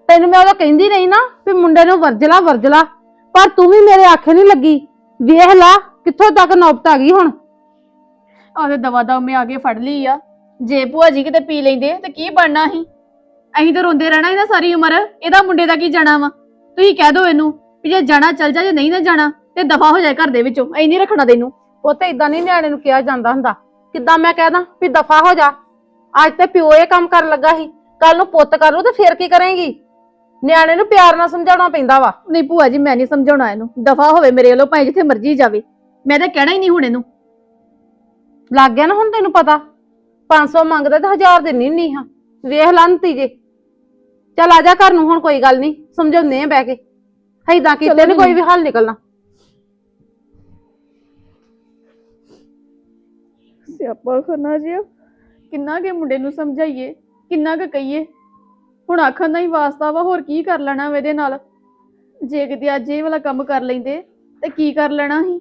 ਤੈਨੂੰ ਮੈਂ ਉਹਦਾ ਕਹਿੰਦੀ ਨਹੀਂ ਨਾ ਵੀ ਮੁੰਡੇ ਨੂੰ ਵਰਜਲਾ ਵਰਜਲਾ। ਪਰ ਤੂੰ ਵੀ ਮੇਰੇ ਆਖੇ ਨਹੀਂ ਲੱਗੀ। ਵੇਖ ਲਾ ਕਿੱਥੋਂ ਤੱਕ ਨੌਬਤ ਆ ਗਈ ਹੁਣ। ਆਦੇ ਦਵਾ ਦਵ ਮੈਂ ਆਗੇ ਫੜ ਲਈ ਆ। ਜੇ ਭੂਆ ਜੀ ਕਿਤੇ ਪੀ ਲੈਂਦੇ ਤੇ ਕੀ ਬਣਨਾ ਸੀ? ਅਸੀਂ ਤਾਂ ਰੋਂਦੇ ਰਹਿਣਾ ਇਹਦਾ ਸਾਰੀ ਉਮਰ। ਇਹਦਾ ਮੁੰਡੇ ਦਾ ਕੀ ਜਾਣਾ ਵਾ? ਤੁਸੀਂ ਕਹਿ ਦਿਓ ਇਹਨੂੰ। ਵੀ ਜੇ ਜਾਣਾ ਚੱਲ ਜਾ ਜੇ ਨਹੀਂ ਨਾ ਜਾਣਾ ਤੇ ਦਫਾ ਹੋ ਜਾਏ ਘਰ ਦੇ ਵਿੱਚੋਂ ਐ ਨਹੀਂ ਰੱਖਣਾ ਤੈਨੂੰ। ਉਹ ਤੇ ਇਦਾਂ ਨਹੀਂ ਨਿਆਣੇ ਨੂੰ ਕਿਹਾ ਜਾਂਦਾ ਹੁੰਦਾ। ਕਿੱਦਾਂ ਮੈਂ ਕਹਿਦਾ ਵੀ ਦਫਾ ਹੋ ਜਾ। ਅੱਜ ਤੇ ਪਿਓ ਇਹ ਕੰਮ ਕਰਨ ਲੱਗਾ ਸੀ। ਕੱਲ ਨੂੰ ਪੁੱਤ ਕਰ ਲੂ ਤੇ ਫੇਰ ਕੀ ਕਰੇਂਗੀ? ਨਿਆਣੇ ਨੂੰ ਪਿਆਰ ਨਾਲ ਸਮਝਾਉਣਾ ਪੈਂਦਾ ਵਾ। ਨਹੀਂ ਭੂਆ ਜੀ ਮੈਂ ਨਹੀਂ ਸਮਝਾਉਣਾ ਇਹਨੂੰ। ਦਫਾ ਹੋਵੇ ਮੇਰੇ ਵੱਲੋਂ ਭਾਵੇਂ ਜਿੱਥੇ ਮਰਜ਼ੀ ਜਾਵੇ। ਮੈਂ ਤਾਂ ਕਹਿਣਾ ਹੀ ਨਹੀਂ ਹੁਣ ਇਹਨੂੰ। ਲੱਗ ਗਿਆ ਨਾ ਹੁਣ ਤੈਨੂੰ ਪਤਾ? 500 ਮੰਗਦਾ ਤੇ 1000 ਦਿੰਨੀ ਨਹੀਂ ਹਾਂ। ਵੇਖ ਲਾ ਨਤੀਜੇ। ਚੱਲ ਆ ਜਾ ਘਰ ਨੂੰ ਹੁਣ ਕੋਈ ਗੱਲ ਨਹੀਂ। ਸਮਝਾਉਂਦੇ ਆ ਬਹਿ ਕੇ। ਏਦਾਂ ਕੀਤੇ ਨੀ ਕੋਈ ਵੀ ਹੱਲ ਨਿਕਲਣਾ। ਸਿਆਪਾ ਖਨਾ ਜੀ ਕਿੰਨਾ ਕੇ ਮੁੰਡੇ ਨੂੰ ਸਮਝਾਈਏ ਕਿੰਨਾ ਕੁ ਕਹੀਏ? ਹੁਣ ਆਖਣ ਦਾ ਹੀ ਵਾਸਤਾ ਵਾ ਹੋਰ ਕੀ ਕਰ ਲੈਣਾ ਵਾ ਇਹਦੇ ਨਾਲ? ਜੇ ਕਿਤੇ ਅੱਜ ਇਹ ਵਾਲਾ ਕੰਮ ਕਰ ਲੈਂਦੇ ਤੇ ਕੀ ਕਰ ਲੈਣਾ ਸੀ?